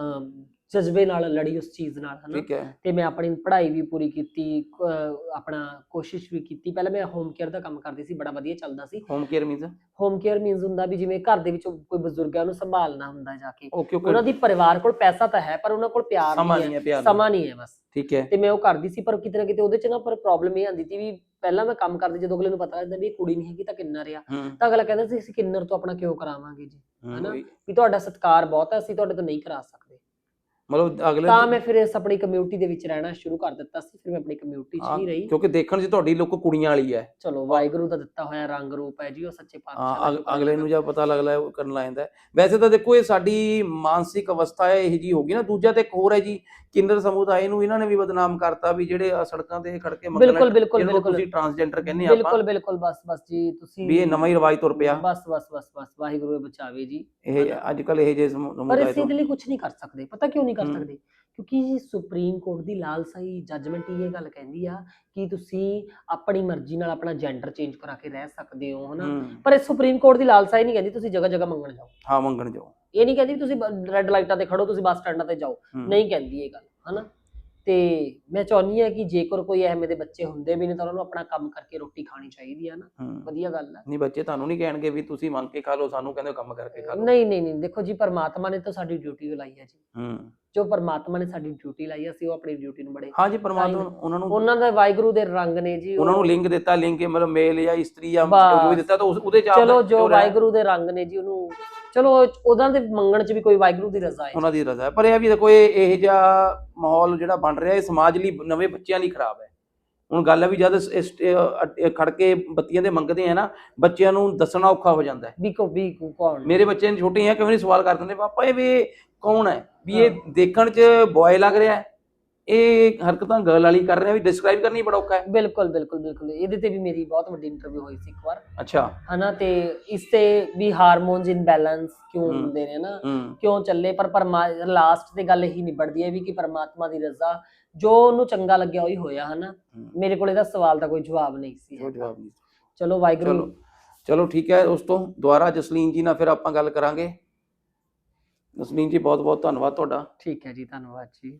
ਅਮ, ਜਜ਼ਬੇ ਨਾਲ ਲੜੀ ਉਸ ਚੀਜ਼ ਨਾਲ ਹਨਾ? ਠੀਕ ਹੈ। ਤੇ ਮੈਂ ਆਪਣੀ ਪੜ੍ਹਾਈ ਵੀ ਪੂਰੀ ਕੀਤੀ ਅਹ, ਆਪਣਾ ਕੋਸ਼ਿਸ਼ ਵੀ ਕੀਤੀ। ਪਹਿਲਾਂ ਮੈਂ ਹੋਮ ਕੇਅਰ ਦਾ ਕੰਮ ਕਰਦੀ ਸੀ ਬੜਾ ਵਧੀਆ ਚੱਲਦਾ ਸੀ। Home care means home care means ਹੁੰਦਾ ਵੀ ਜਿਵੇਂ ਘਰ ਦੇ ਵਿੱਚ ਕੋਈ ਬਜ਼ੁਰਗ ਹੈ ਉਹਨੂੰ ਸੰਭਾਲਣਾ ਹੁੰਦਾ ਜਾ ਕੇ। ਓਕੇ ਉਹਨਾਂ ਓਕੇ ਦੀ ਪਰਿਵਾਰ ਕੋਲ ਪੈਸਾ ਤਾਂ ਹੈ ਪਰ ਉਹਨਾਂ ਕੋਲ ਪਿਆਰ ਸਮਾਂ ਨਹੀਂ ਨਹੀਂ ਹੈ ਪਿਆਰ। ਸਮਾਂ ਨਹੀਂ। ਹੈ ਬਸ। ਠੀਕ ਹੈ। ਤੇ ਮੈਂ ਉਹ ਕਰਦੀ ਸੀ ਪਰ ਕਿਤੇ ਨਾ ਕਿਤੇ ਉਹਦੇ ਚ ਨਾ ਪਰ ਪ੍ਰੋਬਲਮ ਇਹ ਆਂਦੀ ਸੀ ਵੀ ਪਹਿਲਾਂ ਮੈਂ ਕੰਮ ਕਰਦੀ ਜਦੋਂ ਅਗਲੇ ਨੂੰ ਪਤਾ ਲੱਗਦਾ ਵੀ ਇਹ ਕੁੜੀ ਨਹੀਂ ਹੈਗੀ ਤਾਂ ਕਿੰਨਾ ਰਿਆ ਹੂੰ। ਤਾਂ ਅਗਲਾ ਕਹਿੰਦਾ ਸੀ ਅਸੀਂ ਕਿੰਨਰ ਤੋਂ ਆਪਣਾ ਕਿਉਂ ਕਰਾਵਾਂਗੇ ਜੀ ਹਨਾ? ਵੀ ਤੁਹਾਡਾ ਸਤਿਕਾਰ ਬਹੁਤ ਹੈ ਅਸੀਂ ਤੁਹਾਡੇ ਤੋਂ ਨਹੀਂ ਕਰਾ ਸਕਦੇ। ਮਤਲਬ ਅਗਲੇ ਤਾਂ ਮੈਂ ਫਿਰ ਇਸ ਆਪਣੀ ਕਮਿਊਨਿਟੀ ਦੇ ਵਿੱਚ ਰਹਿਣਾ ਸ਼ੁਰੂ ਕਰ ਦਿੱਤਾ ਸੀ ਫਿਰ ਮੈਂ ਆਪਣੀ ਕਮਿਊਨਿਟੀ 'ਚ ਹਾਂ, ਹੀ ਰਹੀ। ਕਿਉਂਕਿ ਦੇਖਣ 'ਚ ਤੁਹਾਡੀ ਲੁੱਕ ਕੁੜੀਆਂ ਵਾਲੀ ਹੈ। ਚਲੋ ਵਾਹਿਗੁਰੂ ਦਾ ਦਿੱਤਾ ਹੋਇਆ ਰੰਗ ਰੂਪ ਹੈ ਜੀ ਉਹ ਸੱਚੇ ਹਾਂ, ਪਾਤਸ਼ਾਹ ਦਾ ਅਗ- ਅਗਲੇ ਹੈ। ਨੂੰ ਜਦ ਪਤਾ ਲੱਗਦਾ ਹੈ ਉਹ ਕਰਨ ਲੱਗ ਜਾਂਦਾ ਹੈ। ਵੈਸੇ ਤਾਂ ਦੇਖੋ ਇਹ ਸਾਡੀ ਮਾਨਸਿਕ ਅਵਸਥਾ ਹੈ ਇਹ ਜੀ ਹੋਗੀ ਨਾ। ਦੂਜਾ ਤੇ ਇੱਕ ਹੋਰ ਹੈ ਜੀ ਕਿੰਨਰ ਸਮੁਦਾਇ ਨੂੰ ਇਹਨਾਂ ਨੇ ਵੀ ਬਦਨਾਮ ਕਰਤਾ ਵੀ ਜਿਹੜੇ ਆਹ ਸੜਕਾਂ ਤੇ ਖੜ ਕੇ ਮੰਗਣਾ ਬਿਲਕੁਲ ਬਿਲਕੁਲ ਬਿਲਕੁਲ। ਤੁਸੀਂ ਟਰਾਂਸਜੈਂਡਰ ਕਹਿੰਦੇ ਆ ਆਪਾਂ। ਬਿਲਕੁਲ ਬਿਲਕੁਲ ਬਸ ਬਸ ਜੀ ਤੁਸੀਂ ਵੀ ਇਹ ਨਵਾਂ ਹੀ ਰਿਵਾਜ ਤੁਰ ਪਿਆ। ਬਸ ਬਸ ਬਸ ਬਸ ਵਾਹਿਗੁਰੂ ਇਹ ਬਚਾਵੇ ਜੀ। ਇਹ ਅੱਜ ਕੱਲ ਇਹ ਜੇ ਪਰ ਸਮੁਦਾਇ ਤੋਂ ਇਹਦੇ ਲਈ ਕੁਝ ਨਹੀਂ ਕਰ ਸਕਦੇ ਪਤਾ ਕਿਉਂ ਨਹੀਂ ਕਰ। ਸਕਦੇ? ਕਿਉਂਕਿ ਸੁਪਰੀਮ ਕੋਰਟ ਦੀ ਲਾਲਸਾਈ ਜੱਜਮੈਂਟ ਇਹ ਗੱਲ ਕਹਿੰਦੀ ਆ ਕਿ ਤੁਸੀਂ ਆਪਣੀ ਮਰਜ਼ੀ ਨਾਲ ਆਪਣਾ ਜੈਂਡਰ ਚੇਂਜ ਕਰਾ ਕੇ ਰਹਿ ਸਕਦੇ ਹੋ ਹਨਾ। ਪਰ ਇਹ ਸੁਪਰੀਮ ਕੋਰਟ ਦੀ ਲਾਲਸਾਈ ਨਹੀਂ ਕਹਿੰਦੀ ਤੁਸੀਂ ਜਗ੍ਹਾ ਜਗ੍ਹਾ ਮੰਗਣ ਜਾਓ। ਹਾਂ ਮੰਗਣ ਜਾਓ। ਇਹ ਨਹੀਂ ਕਹਿੰਦੀ ਤੁਸੀਂ ਰੈੱਡ ਲਾਈਟਾਂ ਤੇ ਖੜੋ ਤੁਸੀਂ ਬੱਸ ਸਟੈਂਡਾਂ ਤੇ ਜਾਓ। ਨਹੀਂ ਕਹਿੰਦੀ ਇਹ ਗੱਲ ਹਨਾ? ਤੇ ਮੈਂ ਚਾਹੁੰਦੀ ਆ ਕਿ ਜੇਕਰ ਕੋਈ ਐਵੇਂ ਦੇ ਬੱਚੇ ਹੁੰਦੇ ਵੀ ਨੇ ਤਾਂ ਉਹਨਾਂ ਨੂੰ ਆਪਣਾ ਕੰਮ ਕਰਕੇ ਰੋਟੀ ਖਾਣੀ ਚਾਹੀਦੀ ਆ ਨਾ। ਵਧੀਆ ਗੱਲ ਆ। ਨਹੀਂ ਬੱਚੇ ਤੁਹਾਨੂੰ ਨਹੀਂ ਕਹਿਣਗੇ ਵੀ ਤੁਸੀਂ ਮੰਗ ਕੇ ਖਾ ਲਓ ਸਾਨੂੰ ਕਹਿੰਦੇ ਕੰਮ ਕਰਕੇ ਖਾ ਲਓ। ਨਹੀਂ ਨਹੀਂ ਨਹੀਂ ਦੇਖੋ ਜੀ ਪਰਮਾਤਮਾ ਨੇ ਤਾਂ ਸਾਡੀ ਡਿਊਟੀ ਲਾਈ ਹੈ ਜੀ। ਹੂੰ। ਜੋ ਪਰਮਾਤਮਾ ਨੇ ਸਾਡੀ ਡਿਊਟੀ ਲਾਈ ਹੈ ਅਸੀਂ ਉਹ ਆਪਣੀ ਡਿਊਟੀ ਨੂੰ ਬੜੇ ਹਾਂ ਜੀ ਪਰਮਾਤਮਾ ਉਹਨਾਂ ਨੂੰ ਉਹਨਾਂ ਦਾ ਵਾਹਿਗੁਰੂ ਦੇ ਰੰਗ ਨੇ ਜੀ ਉਹ- ਉਹਨਾਂ ਨੂੰ ਲਿੰਗ ਦਿੱਤਾ ਲਿੰਗ ਮਤਲਬ ਮੇਲ ਜਾਂ ਇਸਤਰੀ ਜਾਂ ਬਸ। ਜੋ ਵੀ ਦਿੱਤਾ ਤਾਂ ਉਸ- ਉਹਦੇ ਚ ਚਲੋ ਜੋ ਰਹਿ- ਵਾਹਿਗੁਰੂ ਦੇ ਰੰਗ ਨੇ ਜੀ ਉਹਨੂੰ ਚਲੋ ਉਹਨਾਂ ਦੇ ਮੰਗਣ ਚ ਵੀ ਕੋਈ ਵਾਹਿਗੁਰੂ ਦੀ ਰਜ਼ਾ ਹੈ। ਉਹਨਾਂ ਦੀ ਰਜ਼ਾ ਹੈ। ਪਰ ਇਹ ਵੀ ਦੇਖੋ ਇਹ ਇਹ ਜਿਹਾ ਮਾਹੌਲ ਜਿਹੜਾ ਬਣ ਰਿਹਾ ਇਹ ਸਮਾਜ ਲਈ ਨਵੇਂ ਬੱਚਿਆਂ ਲਈ ਖਰਾਬ ਹੈ। ਹੁਣ ਗੱਲ ਹੈ ਵੀ ਜਦ ਇਸ- ਖੜ ਕੇ ਬੱਤੀਆਂ ਦੇ ਮੰਗਦੇ ਆ ਨਾ ਬੱਚਿਆਂ ਨੂੰ ਦੱਸਣਾ ਔਖਾ ਹੋ ਜਾਂਦਾ ਹੈ। ਵੀ ਕੋ ਵੀ ਕੋ- ਕੌਣ? ਮੇਰੇ ਬੱਚੇ ਨੇ ਛੋਟੇ ਆ ਕਈ ਵਾਰੀ ਸਵਾਲ ਕਰ ਦਿੰਦੇ ਪਾਪਾ ਇਹ ਵੀ ਕੌਣ ਹੈ? ਵੀ ਇਹ ਦੇਖਣ 'ਚ ਬॉय ਲੱਗ ਰਿਹਾ ਹੈ। ਇਹ ਹਰਕਤਾਂ ਗਰਲ ਵਾਲੀ ਕਰ ਰਿਹਾ ਵੀ ਡਿਸਕ੍ਰਾਈਬ ਕਰਨੀ ਬੜਾ ਔਖਾ ਹੈ। ਬਿਲਕੁਲ ਬਿਲਕੁਲ ਬਿਲਕੁਲ। ਇਹਦੇ ਤੇ ਵੀ ਮੇਰੀ ਬਹੁਤ ਵੱਡੀ ਇੰਟਰਵਿਊ ਹੋਈ ਸੀ ਇੱਕ ਵਾਰ। ਅੱਛਾ। ਹਨਾ ਤੇ ਇਸ ਤੇ ਵੀ ਹਾਰਮੋਨਸ ਇਨਬੈਲੈਂਸ ਕਿਉਂ। ਹੁੰਦੇ ਨੇ ਨਾ ਕਿਉਂ ਚੱਲੇ? ਪਰ ਪਰਮਾ ਲਾਸਟ ਤੇ ਗੱਲ ਇਹੀ ਨਿਬੜਦੀ ਹੈ ਵੀ ਕਿ ਪਰਮਾਤਮਾ ਦੀ ਰਜ਼ਾ ਜੋ ਉਹਨੂੰ ਚੰਗਾ ਲੱਗਿਆ ਉਹੀ ਹੋਇਆ ਹਨਾ। ਮੇਰੇ ਕੋਲ ਇਹਦਾ ਸਵਾਲ ਦਾ ਕੋਈ ਜਵਾਬ ਨਹੀਂ ਸੀ ਉਹ ਜਵਾਬ ਨਹੀਂ ਚਲੋ ਵਾਹਿਗੁਰੂ। ਚਲੋ ਚਲੋ ਠੀਕ ਹੈ ਉਸ ਤੋਂ ਦੁਬਾਰਾ ਜਸਲੀਨ ਜੀ ਨਾਲ ਫਿਰ ਆਪਾਂ ਗੱਲ ਕਰਾਂਗੇ। ਜਸਲੀਨ ਜੀ ਬਹੁਤ ਬਹੁਤ ਧੰਨਵਾਦ ਤੁਹਾਡਾ। ਠੀਕ ਹੈ ਜੀ ਧੰਨਵਾਦ ਜੀ।